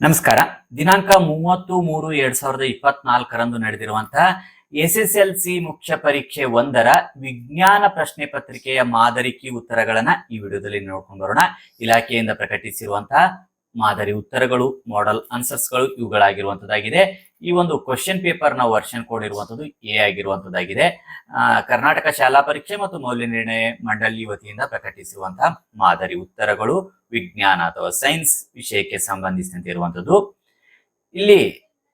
ನಮಸ್ಕಾರ. ದಿನಾಂಕ ಮೂವತ್ತು ಮೂರು ಎರಡ್ ಸಾವಿರದ ಇಪ್ಪತ್ನಾಲ್ಕರಂದು ನಡೆದಿರುವಂತಹ ಎಸ್ ಎಸ್ ಎಲ್ ಸಿ ಮುಖ್ಯ ಪರೀಕ್ಷೆ ಒಂದರ ವಿಜ್ಞಾನ ಪ್ರಶ್ನೆ ಪತ್ರಿಕೆಯ ಮಾದರಿಕಿ ಉತ್ತರಗಳನ್ನ ಈ ವಿಡಿಯೋದಲ್ಲಿ ನೋಡ್ಕೊಂಡು ಬರೋಣ. ಇಲಾಖೆಯಿಂದ ಪ್ರಕಟಿಸಿರುವಂತಹ ಮಾದರಿ ಉತ್ತರಗಳು ಮಾಡೆಲ್ ಆನ್ಸರ್ಸ್ಗಳು ಇವುಗಳಾಗಿರುವಂತದ್ದಾಗಿದೆ. ಈ ಒಂದು ಕ್ವಶನ್ ಪೇಪರ್ನ ವರ್ಷನ್ ಕೋಡ್ ಇರುವಂತದ್ದು ಎ ಆಗಿರುವಂತದ್ದಾಗಿದೆ. ಕರ್ನಾಟಕ ಶಾಲಾ ಪರೀಕ್ಷೆ ಮತ್ತು ಮೌಲ್ಯ ನಿರ್ಣಯ ಮಂಡಳಿ ವತಿಯಿಂದ ಪ್ರಕಟಿಸಿರುವಂತಹ ಮಾದರಿ ಉತ್ತರಗಳು, ವಿಜ್ಞಾನ ಅಥವಾ ಸೈನ್ಸ್ ವಿಷಯಕ್ಕೆ ಸಂಬಂಧಿಸಿದಂತೆ ಇರುವಂತದ್ದು. ಇಲ್ಲಿ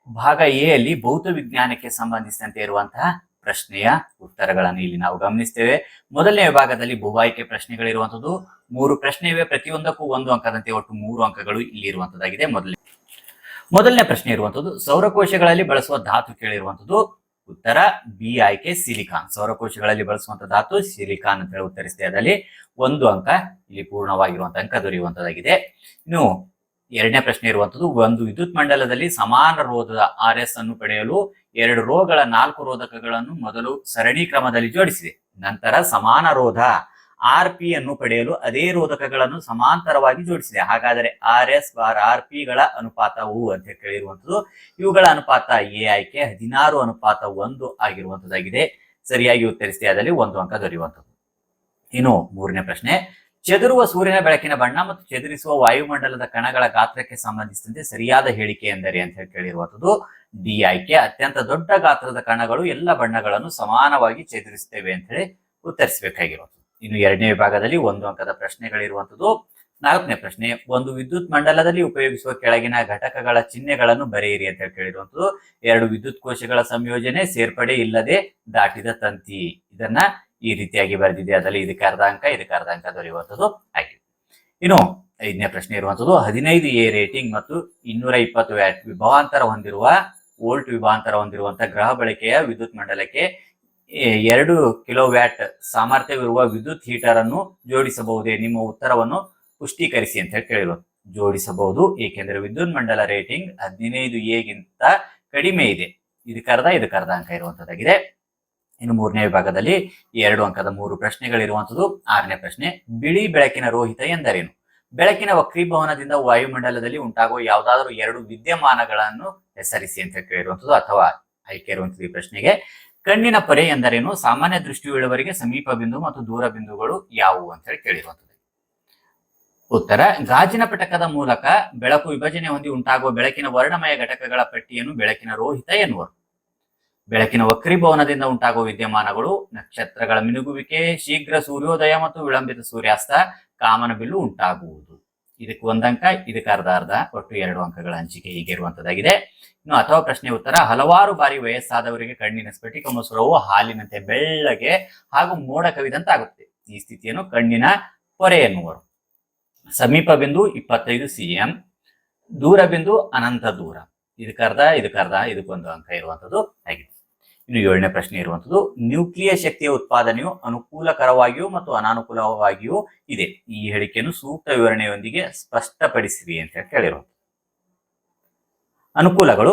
ಭಾಗ ಎ ಅಲ್ಲಿ ಭೌತ ವಿಜ್ಞಾನಕ್ಕೆ ಸಂಬಂಧಿಸಿದಂತೆ ಇರುವಂತಹ ಪ್ರಶ್ನೆಯ ಉತ್ತರಗಳನ್ನು ಇಲ್ಲಿ ನಾವು ಗಮನಿಸ್ತೇವೆ. ಮೊದಲನೇ ವಿಭಾಗದಲ್ಲಿ ಭೂ ಆಯ್ಕೆ ಪ್ರಶ್ನೆಗಳಿರುವಂತದ್ದು ಮೂರು ಪ್ರಶ್ನೆ ಇವೆ. ಪ್ರತಿಯೊಂದಕ್ಕೂ ಒಂದು ಅಂಕದಂತೆ ಒಟ್ಟು ಮೂರು ಅಂಕಗಳು ಇಲ್ಲಿ ಇರುವಂತದ್ದಾಗಿದೆ ಮೊದಲನೇ ಮೊದಲನೇ ಪ್ರಶ್ನೆ ಇರುವಂತದ್ದು ಸೌರಕೋಶಗಳಲ್ಲಿ ಬಳಸುವ ಧಾತು ಕೇಳಿರುವಂತದ್ದು ಉತ್ತರ, ಬಿ ಆಯ್ಕೆ, ಸಿಲಿಕಾನ್. ಸೌರಕೋಶಗಳಲ್ಲಿ ಬಳಸುವಂತ ಧಾತು ಸಿಲಿಕಾನ್ ಅಂತ ಹೇಳಿ ಉತ್ತರಿಸಿದೆ. ಅದರಲ್ಲಿ ಒಂದು ಅಂಕ ಇಲ್ಲಿ ಪೂರ್ಣವಾಗಿರುವಂತ ಅಂಕ ದೊರೆಯುವಂತದ್ದಾಗಿದೆ ಇನ್ನು ಎರಡನೇ ಪ್ರಶ್ನೆ ಇರುವಂತದ್ದು ಒಂದು ವಿದ್ಯುತ್ ಮಂಡಲದಲ್ಲಿ ಸಮಾನ ರೋಧದ ಆರ್ ಎಸ್ ಅನ್ನು ಪಡೆಯಲು ಎರಡು ರೋಗಳ ನಾಲ್ಕು ರೋಧಕಗಳನ್ನು ಮೊದಲು ಸರಣಿ ಕ್ರಮದಲ್ಲಿ ಜೋಡಿಸಿದೆ. ನಂತರ ಸಮಾನ ರೋಧ ಆರ್ ಪಿ ಅನ್ನು ಪಡೆಯಲು ಅದೇ ರೋಧಕಗಳನ್ನು ಸಮಾಂತರವಾಗಿ ಜೋಡಿಸಿದೆ. ಹಾಗಾದರೆ R S bar R P ಗಳ ಅನುಪಾತವು ಅಂತ ಕೇಳಿರುವಂತದ್ದು ಇವುಗಳ ಅನುಪಾತ ಎ ಆಯ್ಕೆ ಹದಿನಾರು ಅನುಪಾತ ಒಂದು ಆಗಿರುವಂತದ್ದಾಗಿದೆ ಸರಿಯಾಗಿ ಉತ್ತರಿಸಿದೆ, ಅದರಲ್ಲಿ ಒಂದು ಅಂಕ ದೊರೆಯುವಂಥದ್ದು. ಇನ್ನು ಮೂರನೇ ಪ್ರಶ್ನೆ, ಚದುರುವ ಸೂರ್ಯನ ಬೆಳಕಿನ ಬಣ್ಣ ಮತ್ತು ಚದುರಿಸುವ ವಾಯುಮಂಡಲದ ಕಣಗಳ ಗಾತ್ರಕ್ಕೆ ಸಂಬಂಧಿಸಿದಂತೆ ಸರಿಯಾದ ಹೇಳಿಕೆ ಎಂದರೆ ಅಂತ ಹೇಳಿ ಕೇಳಿರುವಂಥದ್ದು ಡಿ ಆಯ್ಕೆ ಅತ್ಯಂತ ದೊಡ್ಡ ಗಾತ್ರದ ಕಣಗಳು ಎಲ್ಲ ಬಣ್ಣಗಳನ್ನು ಸಮಾನವಾಗಿ ಛೇದಿಸುತ್ತೇವೆ ಅಂತ ಹೇಳಿ ಉತ್ತರಿಸಬೇಕಾಗಿರುವಂಥದ್ದು ಇನ್ನು ಎರಡನೇ ವಿಭಾಗದಲ್ಲಿ ಒಂದು ಅಂಕದ ಪ್ರಶ್ನೆಗಳಿರುವಂಥದ್ದು. ನಾಲ್ಕನೇ ಪ್ರಶ್ನೆ, ಒಂದು ವಿದ್ಯುತ್ ಮಂಡಲದಲ್ಲಿ ಉಪಯೋಗಿಸುವ ಕೆಳಗಿನ ಘಟಕಗಳ ಚಿಹ್ನೆಗಳನ್ನು ಬರೆಯಿರಿ ಅಂತ ಕೇಳಿರುವಂಥದ್ದು. ಎರಡು ವಿದ್ಯುತ್ ಕೋಶಗಳ ಸಂಯೋಜನೆ ಸೇರ್ಪಡೆ ಇಲ್ಲದೆ ದಾಟಿದ ತಂತಿ. ಇದನ್ನ ಈ ರೀತಿಯಾಗಿ ಬರೆದಿದೆ. ಅದರಲ್ಲಿ ಇದಕ್ಕೆ ಅರ್ಧ ಅಂಕ ಇದಕ್ಕೆ ಅರ್ಧ ಅಂಕ ದೊರೆಯುವಂಥದ್ದು ಆಗಿದೆ. ಇನ್ನು ಐದನೇ ಪ್ರಶ್ನೆ ಇರುವಂಥದ್ದು, ಹದಿನೈದು ಎ ರೇಟಿಂಗ್ ಮತ್ತು ಇನ್ನೂರ ಇಪ್ಪತ್ತು ವ್ಯಾಟ್ ವಿಭವಾಂತರ ಹೊಂದಿರುವ ವೋಲ್ಟ್ ವಿಭಾಂತರ ಹೊಂದಿರುವಂತಹ ಗ್ರಹ ಬಳಕೆಯ ವಿದ್ಯುತ್ ಮಂಡಲಕ್ಕೆ ಎರಡು ಕಿಲೋ ವ್ಯಾಟ್ ಸಾಮರ್ಥ್ಯವಿರುವ ವಿದ್ಯುತ್ ಹೀಟರ್ ಅನ್ನು ಜೋಡಿಸಬಹುದೇ? ನಿಮ್ಮ ಉತ್ತರವನ್ನು ಪುಷ್ಟೀಕರಿಸಿ ಅಂತ ಹೇಳಿ ಕೇಳಿರೋದು ಜೋಡಿಸಬಹುದು, ಏಕೆಂದರೆ ವಿದ್ಯುತ್ ಮಂಡಲ ರೇಟಿಂಗ್ ಹದಿನೈದು ಎಗಿಂತ ಕಡಿಮೆ ಇದೆ. ಇದು ಕರ್ದ ಇದು ಕರ್ದ ಅಂಕ ಇರುವಂತದ್ದಾಗಿದೆ. ಇನ್ನು ಮೂರನೇ ವಿಭಾಗದಲ್ಲಿ ಎರಡು ಅಂಕದ ಮೂರು ಪ್ರಶ್ನೆಗಳಿರುವಂತದ್ದು. ಆರನೇ ಪ್ರಶ್ನೆ, ಬಿಳಿ ಬೆಳಕಿನ ರೋಹಿತ ಎಂದರೇನು? ಬೆಳಕಿನ ವಕ್ರೀಭವನದಿಂದ ವಾಯುಮಂಡಲದಲ್ಲಿ ಉಂಟಾಗುವ ಯಾವುದಾದರೂ ಎರಡು ವಿದ್ಯಮಾನಗಳನ್ನು ಹೆಸರಿಸಿ ಅಂತ ಕೇಳಿರುವಂತದ್ದು ಅಥವಾ ಆಯ್ಕೆ ಈ ಪ್ರಶ್ನೆಗೆ. ಕಣ್ಣಿನ ಪೊರೆ ಎಂದರೇನು? ಸಾಮಾನ್ಯ ದೃಷ್ಟಿಯುಳ್ಳವರಿಗೆ ಸಮೀಪ ಬಿಂದು ಮತ್ತು ದೂರ ಬಿಂದುಗಳು ಯಾವುವು ಅಂತ ಹೇಳಿ ಕೇಳಿರುವಂತದ್ದು ಉತ್ತರ, ಗಾಜಿನ ಪಟಕದ ಮೂಲಕ ಬೆಳಕು ವಿಭಜನೆ ಹೊಂದಿ ಉಂಟಾಗುವ ಬೆಳಕಿನ ವರ್ಣಮಯ ಘಟಕಗಳ ಪಟ್ಟಿಯನ್ನು ಬೆಳಕಿನ ರೋಹಿತ ಎನ್ನುವರು. ಬೆಳಕಿನ ವಕ್ರೀಭವನದಿಂದ ಉಂಟಾಗುವ ವಿದ್ಯಮಾನಗಳು, ನಕ್ಷತ್ರಗಳ ಮಿನುಗುವಿಕೆ, ಶೀಘ್ರ ಸೂರ್ಯೋದಯ ಮತ್ತು ವಿಳಂಬಿತ ಸೂರ್ಯಾಸ್ತ, ಕಾಮನಬಿಲ್ಲು ಉಂಟಾಗುವುದು. ಇದಕ್ಕೆ ಅಂಕ ಇದಕ್ಕೆ ಅರ್ಧ ಅರ್ಧ ಒಟ್ಟು ಎರಡು ಅಂಕಗಳ ಹಂಚಿಕೆ ಹೀಗೆ ಇರುವಂತದ್ದಾಗಿದೆ. ಇನ್ನು ಅಥವಾ ಪ್ರಶ್ನೆ ಉತ್ತರ, ಹಲವಾರು ಬಾರಿ ವಯಸ್ಸಾದವರಿಗೆ ಕಣ್ಣಿನ ಸ್ಫಟಿಕ ಮಸೂರವು ಹಾಲಿನಂತೆ ಬೆಳ್ಳಗೆ ಹಾಗೂ ಮೋಡ ಕವಿದಂತಾಗುತ್ತದೆ ಈ ಸ್ಥಿತಿಯನ್ನು ಕಣ್ಣಿನ ಪೊರೆ ಎನ್ನುವರು. ಸಮೀಪ ಬಿಂದು ಇಪ್ಪತ್ತೈದು ಸಿಎಂ, ದೂರ ಬಿಂದು ಅನಂತ ದೂರ. ಇದಕ್ಕೆ ಅರ್ಧ ಇದಕ್ಕೆ ಅರ್ಧ ಇದಕ್ಕೊಂದು ಅಂಕ ಇರುವಂತದ್ದು ಆಗಿದೆ. ಇನ್ನು ಏಳನೇ ಪ್ರಶ್ನೆ ಇರುವಂತದ್ದು ನ್ಯೂಕ್ಲಿಯ ಶಕ್ತಿಯ ಉತ್ಪಾದನೆಯು ಅನುಕೂಲಕರವಾಗಿಯೂ ಮತ್ತು ಅನಾನುಕೂಲವಾಗಿಯೂ ಇದೆ. ಈ ಹೇಳಿಕೆಯನ್ನು ಸೂಕ್ತ ವಿವರಣೆಯೊಂದಿಗೆ ಸ್ಪಷ್ಟಪಡಿಸಿರಿ ಅಂತ ಕೇಳಿರುವಂತ ಅನುಕೂಲಗಳು.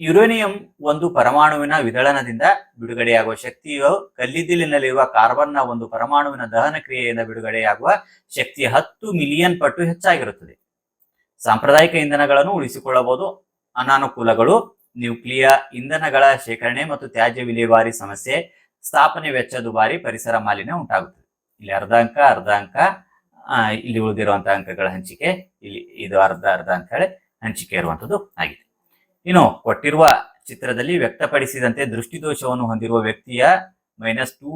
ಯುರೇನಿಯಂ ಒಂದು ಪರಮಾಣುವಿನ ವಿದಳನದಿಂದ ಬಿಡುಗಡೆಯಾಗುವ ಶಕ್ತಿಯು ಕಲ್ಲಿದ್ದಲಿನಲ್ಲಿರುವ ಕಾರ್ಬನ್ನ ಒಂದು ಪರಮಾಣುವಿನ ದಹನ ಕ್ರಿಯೆಯಿಂದ ಬಿಡುಗಡೆಯಾಗುವ ಶಕ್ತಿಯ ಹತ್ತು ಮಿಲಿಯನ್ ಪಟ್ಟು ಹೆಚ್ಚಾಗಿರುತ್ತದೆ. ಸಾಂಪ್ರದಾಯಿಕ ಇಂಧನಗಳನ್ನು ಉಳಿಸಿಕೊಳ್ಳಬಹುದು. ಅನಾನುಕೂಲಗಳು. ನ್ಯೂಕ್ಲಿಯ ಇಂಧನಗಳ ಶೇಖರಣೆ ಮತ್ತು ತ್ಯಾಜ್ಯ ವಿಲೇವಾರಿ ಸಮಸ್ಯೆ ಸ್ಥಾಪನೆ ವೆಚ್ಚ ದುಬಾರಿ ಪರಿಸರ ಮಾಲಿನ್ಯ ಉಂಟಾಗುತ್ತದೆ. ಇಲ್ಲಿ ಅರ್ಧ ಅಂಕ ಅರ್ಧ ಅಂಕ ಇಲ್ಲಿ ಉಳಿದಿರುವಂತಹ ಅಂಕಗಳ ಹಂಚಿಕೆ, ಇಲ್ಲಿ ಇದು ಅರ್ಧ ಅರ್ಧ ಅಂತ ಹೇಳಿ ಹಂಚಿಕೆ ಇರುವಂತದ್ದು ಆಗಿದೆ. ಇನ್ನು ಕೊಟ್ಟಿರುವ ಚಿತ್ರದಲ್ಲಿ ವ್ಯಕ್ತಪಡಿಸಿದಂತೆ ದೃಷ್ಟಿದೋಷವನ್ನು ಹೊಂದಿರುವ ವ್ಯಕ್ತಿಯ minus two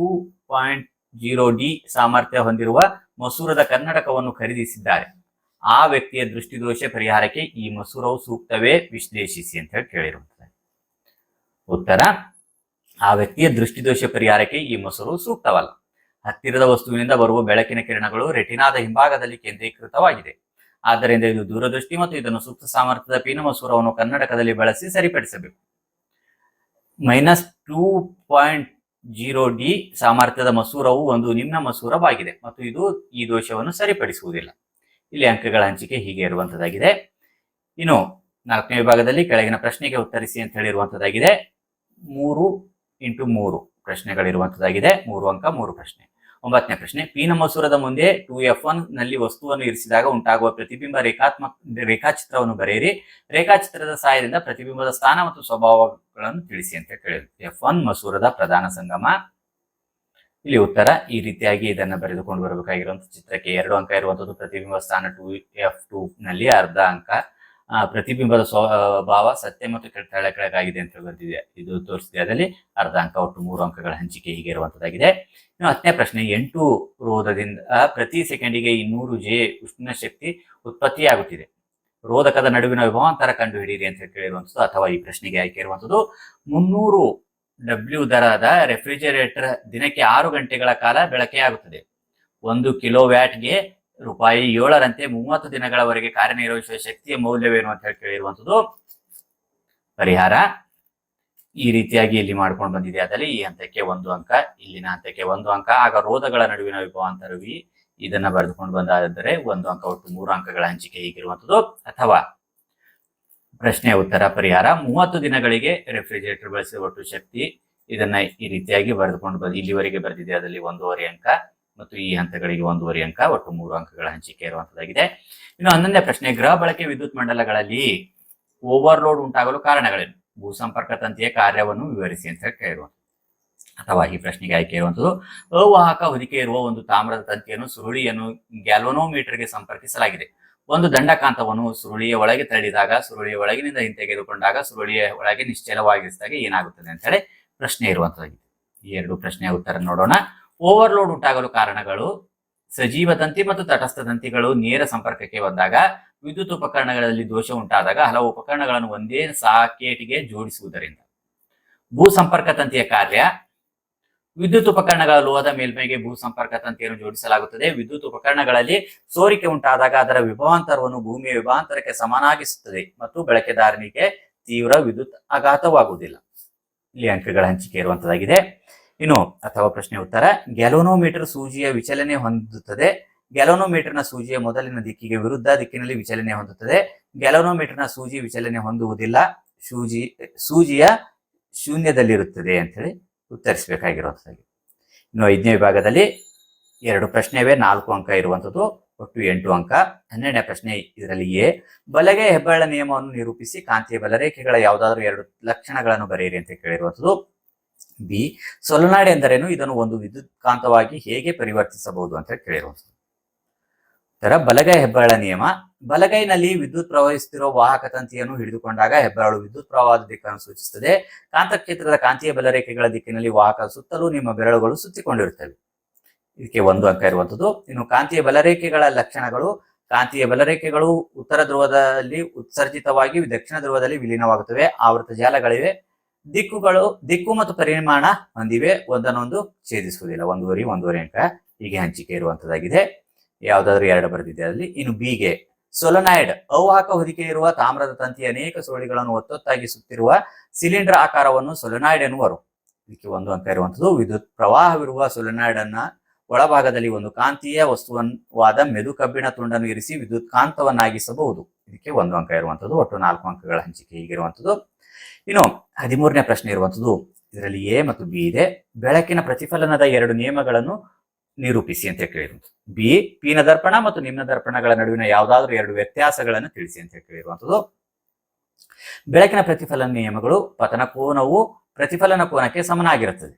point zero D ಸಾಮರ್ಥ್ಯ ಹೊಂದಿರುವ ಮಸೂರದ ಕನ್ನಡಕವನ್ನು ಖರೀದಿಸಿದ್ದಾರೆ. ಆ ವ್ಯಕ್ತಿಯ ದೃಷ್ಟಿದೋಷ ಪರಿಹಾರಕ್ಕೆ ಈ ಮಸೂರವು ಸೂಕ್ತವೇ? ವಿಶ್ಲೇಷಿಸಿ ಅಂತ ಹೇಳಿ ಕೇಳಿರುತ್ತದೆ ಉತ್ತರ, ಆ ವ್ಯಕ್ತಿಯ ದೃಷ್ಟಿದೋಷ ಪರಿಹಾರಕ್ಕೆ ಈ ಮೊಸರು ಸೂಕ್ತವಲ್ಲ. ಹತ್ತಿರದ ವಸ್ತುವಿನಿಂದ ಬರುವ ಬೆಳಕಿನ ಕಿರಣಗಳು ರೆಟಿನಾದ ಹಿಂಭಾಗದಲ್ಲಿ ಕೇಂದ್ರೀಕೃತವಾಗಿದೆ. ಆದ್ದರಿಂದ ಇದು ದೂರದೃಷ್ಟಿ ಮತ್ತು ಇದನ್ನು ಸೂಕ್ತ ಸಾಮರ್ಥ್ಯದ ಪೀನ ಮಸೂರವನ್ನು ಕನ್ನಡಕದಲ್ಲಿ ಬಳಸಿ ಸರಿಪಡಿಸಬೇಕು. Minus two point zero D ಸಾಮರ್ಥ್ಯದ ಮಸೂರವು ಒಂದು ನಿಮ್ನ ಮಸೂರವಾಗಿದೆ ಮತ್ತು ಇದು ಈ ದೋಷವನ್ನು ಸರಿಪಡಿಸುವುದಿಲ್ಲ. ಇಲ್ಲಿ ಅಂಕಗಳ ಹಂಚಿಕೆ ಹೀಗೆ ಇರುವಂತದ್ದಾಗಿದೆ. ಇನ್ನು ನಾಲ್ಕನೇ ವಿಭಾಗದಲ್ಲಿ ಕೆಳಗಿನ ಪ್ರಶ್ನೆಗೆ ಉತ್ತರಿಸಿ ಅಂತ ಹೇಳಿರುವಂತದ್ದಾಗಿದೆ. ಮೂರು ಇಂಟು ಮೂರು ಪ್ರಶ್ನೆಗಳಿರುವಂತದ್ದಾಗಿದೆ ಮೂರು ಅಂಕ, ಮೂರು ಪ್ರಶ್ನೆ. ಒಂಬತ್ತನೇ ಪ್ರಶ್ನೆ ಪೀನ ಮಸೂರದ ಮುಂದೆ ಟು ಎಫ್ ಒನ್ನಲ್ಲಿ ವಸ್ತುವನ್ನು ಇರಿಸಿದಾಗ ಉಂಟಾಗುವ ಪ್ರತಿಬಿಂಬ ರೇಖಾತ್ಮಕ ರೇಖಾಚಿತ್ರವನ್ನು ಬರೆಯಿರಿ. ರೇಖಾಚಿತ್ರದ ಸಹಾಯದಿಂದ ಪ್ರತಿಬಿಂಬದ ಸ್ಥಾನ ಮತ್ತು ಸ್ವಭಾವಗಳನ್ನು ತಿಳಿಸಿ ಅಂತ ಕೇಳಿದ್ರು. ಎಫ್ ಒನ್ ಮಸೂರದ ಪ್ರಧಾನ ಸಂಗಮ. ಇಲ್ಲಿ ಉತ್ತರ, ಈ ರೀತಿಯಾಗಿ ಇದನ್ನು ಬರೆದುಕೊಂಡು ಬರಬೇಕಾಗಿರುವಂತಹ ಚಿತ್ರಕ್ಕೆ ಎರಡು ಅಂಕ ಇರುವಂತದ್ದು ಪ್ರತಿಬಿಂಬ ಸ್ಥಾನ ಟು ಎಫ್ ಟು ನಲ್ಲಿ ಅರ್ಧ ಅಂಕ. ಆ, ಪ್ರತಿಬಿಂಬದ ಸ್ವಭಾವ ಸತ್ಯ ಮತ್ತು ಕೆಳ ಕೆಳಗಾಗಿದೆ ಅಂತ ಬಂದಿದೆ. ಇದು ತೋರಿಸಿದೆ. ಅದರಲ್ಲಿ ಅರ್ಧ ಅಂಕ ಒಟ್ಟು ಮೂರು ಅಂಕಗಳ ಹಂಚಿಕೆ ಹೀಗೆ ಇರುವಂತದ್ದಾಗಿದೆ. ಇನ್ನು ಹತ್ತನೇ ಪ್ರಶ್ನೆ ಎಂಟು ರೋಧದಿಂದ ಪ್ರತಿ ಸೆಕೆಂಡಿಗೆ ಇನ್ನೂರು ಜೆ ಉಷ್ಣ ಶಕ್ತಿ ಉತ್ಪತ್ತಿಯಾಗುತ್ತಿದೆ. ರೋಧಕದ ನಡುವಿನ ವಿಭವಾಂತರ ಕಂಡುಹಿಡಿಯಿರಿ ಅಂತ ಕೇಳಿರುವಂಥದ್ದು ಅಥವಾ ಈ ಪ್ರಶ್ನೆಗೆ ಆಯ್ಕೆ ಇರುವಂಥದ್ದು. ಮುನ್ನೂರು ಡಬ್ಲ್ಯೂ ದರದ ರೆಫ್ರಿಜರೇಟರ್ ದಿನಕ್ಕೆ ಆರು ಗಂಟೆಗಳ ಕಾಲ ಬೆಳಕೆಯಾಗುತ್ತದೆ. ಒಂದು ಕಿಲೋ ವ್ಯಾಟ್ಗೆ ರೂಪಾಯಿ ಏಳರಂತೆ ಮೂವತ್ತು ದಿನಗಳವರೆಗೆ ಕಾರ್ಯನಿರ್ವಹಿಸುವ ಶಕ್ತಿಯ ಮೌಲ್ಯವೇನು ಅಂತ ಹೇಳಿ ಕೇಳಿರುವಂಥದ್ದು. ಪರಿಹಾರ ಈ ರೀತಿಯಾಗಿ ಇಲ್ಲಿ ಮಾಡ್ಕೊಂಡು ಬಂದಿದೆ. ಅದರಲ್ಲಿ ಈ ಹಂತಕ್ಕೆ ಒಂದು ಅಂಕ, ಇಲ್ಲಿನ ಹಂತಕ್ಕೆ ಒಂದು ಅಂಕ, ಆಗ ರೋಧಗಳ ನಡುವಿನ ವಿಭವಾಂತರ ವಿ ಇದನ್ನ ಬರೆದುಕೊಂಡು ಬಂದಾದರೆ ಒಂದು ಅಂಕ ಒಟ್ಟು ಮೂರು ಅಂಕಗಳ ಹಂಚಿಕೆ ಹೀಗಿರುವಂಥದ್ದು. ಅಥವಾ ಪ್ರಶ್ನೆ ಉತ್ತರ, ಪರಿಹಾರ, ಮೂವತ್ತು ದಿನಗಳಿಗೆ ರೆಫ್ರಿಜರೇಟರ್ ಬಳಸಿದ ಒಟ್ಟು ಶಕ್ತಿ ಇದನ್ನ ಈ ರೀತಿಯಾಗಿ ಬರೆದುಕೊಂಡು ಬಂದು ಇಲ್ಲಿವರೆಗೆ ಬರೆದಿದೆ. ಅದರಲ್ಲಿ ಒಂದೂವರೆ ಅಂಕ ಮತ್ತು ಈ ಹಂತಗಳಿಗೆ ಒಂದೂವರೆ ಅಂಕ, ಒಟ್ಟು ಮೂರು ಅಂಕಗಳ ಹಂಚಿಕೆ ಇರುವಂತದ್ದಾಗಿದೆ. ಇನ್ನು ಹನ್ನೊಂದನೇ ಪ್ರಶ್ನೆ, ಗೃಹ ಬಳಕೆ ವಿದ್ಯುತ್ ಮಂಡಲಗಳಲ್ಲಿ ಓವರ್ಲೋಡ್ ಉಂಟಾಗಲು ಕಾರಣಗಳೇನು? ಭೂ ಸಂಪರ್ಕ ತಂತಿಯ ಕಾರ್ಯವನ್ನು ವಿವರಿಸಿ ಅಂತ ಕೇಳುವಂತ ಅಥವಾ ಈ ಪ್ರಶ್ನೆಗೆ ಆಯ್ಕೆ ಇರುವಂಥದ್ದು ಅವಾಹಕ ಹೊದಿಕೆ ಇರುವ ಒಂದು ತಾಮ್ರದ ತಂತಿಯನ್ನು ಸುರುಳಿಯನ್ನು ಗ್ಯಾಲ್ವನೋಮೀಟರ್ಗೆ ಸಂಪರ್ಕಿಸಲಾಗಿದೆ. ಒಂದು ದಂಡಕಾಂತವನ್ನು ಸುರುಳಿಯ ಒಳಗೆ ತಳ್ಳಿದಾಗ ಸುರುಳಿಯ ಒಳಗಿನಿಂದ ಹಿಂತೆಗೆದುಕೊಂಡಾಗ ಸುರುಳಿಯ ಒಳಗೆ ನಿಶ್ಚಲವಾಗಿರಿಸಿದಾಗ ಏನಾಗುತ್ತದೆ ಅಂತ ಹೇಳಿ ಪ್ರಶ್ನೆ ಇರುವಂತದಾಗಿದೆ ಈ ಎರಡು ಪ್ರಶ್ನೆಯ ಉತ್ತರ ನೋಡೋಣ. ಓವರ್ಲೋಡ್ ಉಂಟಾಗಲು ಕಾರಣಗಳು ಸಜೀವ ತಂತಿ ಮತ್ತು ತಟಸ್ಥ ತಂತಿಗಳು ನೇರ ಸಂಪರ್ಕಕ್ಕೆ ಬಂದಾಗ ವಿದ್ಯುತ್ ಉಪಕರಣಗಳಲ್ಲಿ ದೋಷ ಉಂಟಾದಾಗ ಹಲವು ಉಪಕರಣಗಳನ್ನು ಒಂದೇ ಸಾಕೇಟಿಗೆ ಜೋಡಿಸುವುದರಿಂದ. ಭೂ ಸಂಪರ್ಕ ತಂತಿಯ ಕಾರ್ಯ ವಿದ್ಯುತ್ ಉಪಕರಣಗಳ ಲೋಹದ ಮೇಲ್ಮೈಗೆ ಭೂ ಸಂಪರ್ಕ ತಂತಿಯನ್ನು ಜೋಡಿಸಲಾಗುತ್ತದೆ. ವಿದ್ಯುತ್ ಉಪಕರಣಗಳಲ್ಲಿ ಸೋರಿಕೆ ಉಂಟಾದಾಗ ಅದರ ವಿಭವಾಂತರವನ್ನು ಭೂಮಿಯ ವಿಭವಾಂತರಕ್ಕೆ ಸಮನಾಗಿಸುತ್ತದೆ ಮತ್ತು ಬಳಕೆದಾರನಿಗೆ ತೀವ್ರ ವಿದ್ಯುತ್ ಆಘಾತವಾಗುವುದಿಲ್ಲ. ಇಲ್ಲಿ ಅಂಕಗಳ ಹಂಚಿಕೆ ಇರುವಂತದ್ದಾಗಿದೆ. ಇನ್ನು ಅಥವಾ ಪ್ರಶ್ನೆ ಉತ್ತರ, ಗ್ಯಾಲೋನೋಮೀಟರ್ ಸೂಜಿಯ ವಿಚಲನೆ ಹೊಂದುತ್ತದೆ. ಗ್ಯಾಲೋನೋಮೀಟರ್ನ ಸೂಜಿಯ ಮೊದಲಿನ ದಿಕ್ಕಿಗೆ ವಿರುದ್ಧ ದಿಕ್ಕಿನಲ್ಲಿ ವಿಚಲನೆ ಹೊಂದುತ್ತದೆ. ಗ್ಯಾಲೋನೋಮೀಟರ್ನ ಸೂಜಿ ವಿಚಲನೆ ಹೊಂದುವುದಿಲ್ಲ. ಸೂಜಿ, ಸೂಜಿಯ ಶೂನ್ಯದಲ್ಲಿರುತ್ತದೆ ಅಂತೇಳಿ ಉತ್ತರಿಸಬೇಕಾಗಿರುವಂಥದ್ದು ಇನ್ನು ಐದನೇ ವಿಭಾಗದಲ್ಲಿ ಎರಡು ಪ್ರಶ್ನೆವೇ, ನಾಲ್ಕು ಅಂಕ ಇರುವಂಥದ್ದು, ಒಟ್ಟು ಎಂಟು ಅಂಕ. ಹನ್ನೆರಡನೇ ಪ್ರಶ್ನೆ ಇದರಲ್ಲಿ ಎ. ಬಲಗೆ ಹೆಬ್ಬಾಳ ನಿಯಮವನ್ನು ನಿರೂಪಿಸಿ, ಕಾಂತೀಯ ಬಲರೇಖೆಗಳ ಯಾವುದಾದ್ರೂ ಎರಡು ಲಕ್ಷಣಗಳನ್ನು ಬರೆಯಿರಿ ಅಂತ ಕೇಳಿರುವಂಥದ್ದು. ಬಿ. ಸೊಲನಾಡ್ ಎಂದರೇನು? ಇದನ್ನು ಒಂದು ವಿದ್ಯುತ್ ಕಾಂತವಾಗಿ ಹೇಗೆ ಪರಿವರ್ತಿಸಬಹುದು ಅಂತ ಕೇಳಿರುವಂಥದ್ದು. ತರ ಬಲಗೈ ಹೆಬ್ಬಾಳ ನಿಯಮ. ಬಲಗೈನಲ್ಲಿ ವಿದ್ಯುತ್ ಪ್ರವಹಿಸುತ್ತಿರುವ ವಾಹಕ ತಂತಿಯನ್ನು ಹಿಡಿದುಕೊಂಡಾಗ ಹೆಬ್ಬಾಳು ವಿದ್ಯುತ್ ಪ್ರವಾಹದ ದಿಕ್ಕನ್ನು ಸೂಚಿಸುತ್ತದೆ. ಕಾಂತಕ್ಷೇತ್ರದ ಕಾಂತೀಯ ಬಲರೇಖೆಗಳ ದಿಕ್ಕಿನಲ್ಲಿ ವಾಹಕ ಸುತ್ತಲೂ ನಿಮ್ಮ ಬೆರಳುಗಳು ಸುತ್ತಿಕೊಂಡಿರುತ್ತವೆ. ಇದಕ್ಕೆ ಒಂದು ಅಂಕ ಇರುವಂತದ್ದು ಇನ್ನು ಕಾಂತೀಯ ಬಲರೇಖೆಗಳ ಲಕ್ಷಣಗಳು. ಕಾಂತೀಯ ಬಲರೇಖೆಗಳು ಉತ್ತರ ಧ್ರುವದಲ್ಲಿ ಉತ್ಸರ್ಜಿತವಾಗಿ ದಕ್ಷಿಣ ಧ್ರುವದಲ್ಲಿ ವಿಲೀನವಾಗುತ್ತವೆ. ಆವೃತ ಜಾಲಗಳಿವೆ. ದಿಕ್ಕುಗಳು, ದಿಕ್ಕು ಮತ್ತು ಪರಿಮಾಣ ಹೊಂದಿವೆ. ಒಂದನ್ನೊಂದು ಛೇದಿಸುವುದಿಲ್ಲ. ಒಂದೂವರೆ ಒಂದೂವರೆ ಅಂಕ ಹೀಗೆ ಹಂಚಿಕೆ ಇರುವಂತದ್ದಾಗಿದೆ. ಯಾವ್ದಾದ್ರು ಎರಡು ಬರೆದಿದೆ ಅಲ್ಲಿ. ಇನ್ನು ಬಿಗೆ ಸೊಲನಾಯ್ಡ್. ಅವಾಹಕ ಹೊದಿಕೆ ಇರುವ ತಾಮ್ರದ ತಂತಿಯ ಅನೇಕ ಸುರುಳಿಗಳನ್ನು ಒತ್ತೊತ್ತಾಗಿ ಸುತ್ತಿರುವ ಸಿಲಿಂಡರ್ ಆಕಾರವನ್ನು ಸೊಲನಾಯ್ಡ್ ಎನ್ನುವರು. ಇದಕ್ಕೆ ಒಂದು ಅಂಕ ಇರುವಂತದ್ದು. ವಿದ್ಯುತ್ ಪ್ರವಾಹವಿರುವ ಸೊಲನಾಯ್ಡ್ ಅನ್ನ ಒಳಭಾಗದಲ್ಲಿ ಒಂದು ಕಾಂತೀಯ ವಸ್ತುವಾದ ಮೆದು ಕಬ್ಬಿಣ ತುಂಡನ್ನು ಇರಿಸಿ ವಿದ್ಯುತ್ ಕಾಂತವನ್ನಾಗಿಸಬಹುದು. ಇದಕ್ಕೆ ಒಂದು ಅಂಕ ಇರುವಂತದ್ದು. ಒಟ್ಟು ನಾಲ್ಕು ಅಂಕಗಳ ಹಂಚಿಕೆ ಹೀಗಿರುವಂತದ್ದು. ಇನ್ನು ಹದಿಮೂರನೇ ಪ್ರಶ್ನೆ ಇರುವಂಥದ್ದು, ಇದರಲ್ಲಿ ಎ ಮತ್ತು ಬಿ ಇದೆ. ಬೆಳಕಿನ ಪ್ರತಿಫಲನದ ಎರಡು ನಿಯಮಗಳನ್ನು ನಿರೂಪಿಸಿ ಅಂತ ಕೇಳಿರುವಂಥದ್ದು. ಬಿ, ಪೀನ ದರ್ಪಣ ಮತ್ತು ನಿಮ್ನ ದರ್ಪಣಗಳ ನಡುವಿನ ಯಾವುದಾದ್ರೂ ಎರಡು ವ್ಯತ್ಯಾಸಗಳನ್ನು ತಿಳಿಸಿ ಅಂತ ಕೇಳಿರುವಂಥದ್ದು. ಬೆಳಕಿನ ಪ್ರತಿಫಲನ ನಿಯಮಗಳು ಪತನ ಕೋನವು ಪ್ರತಿಫಲನ ಕೋನಕ್ಕೆ ಸಮನಾಗಿರುತ್ತದೆ.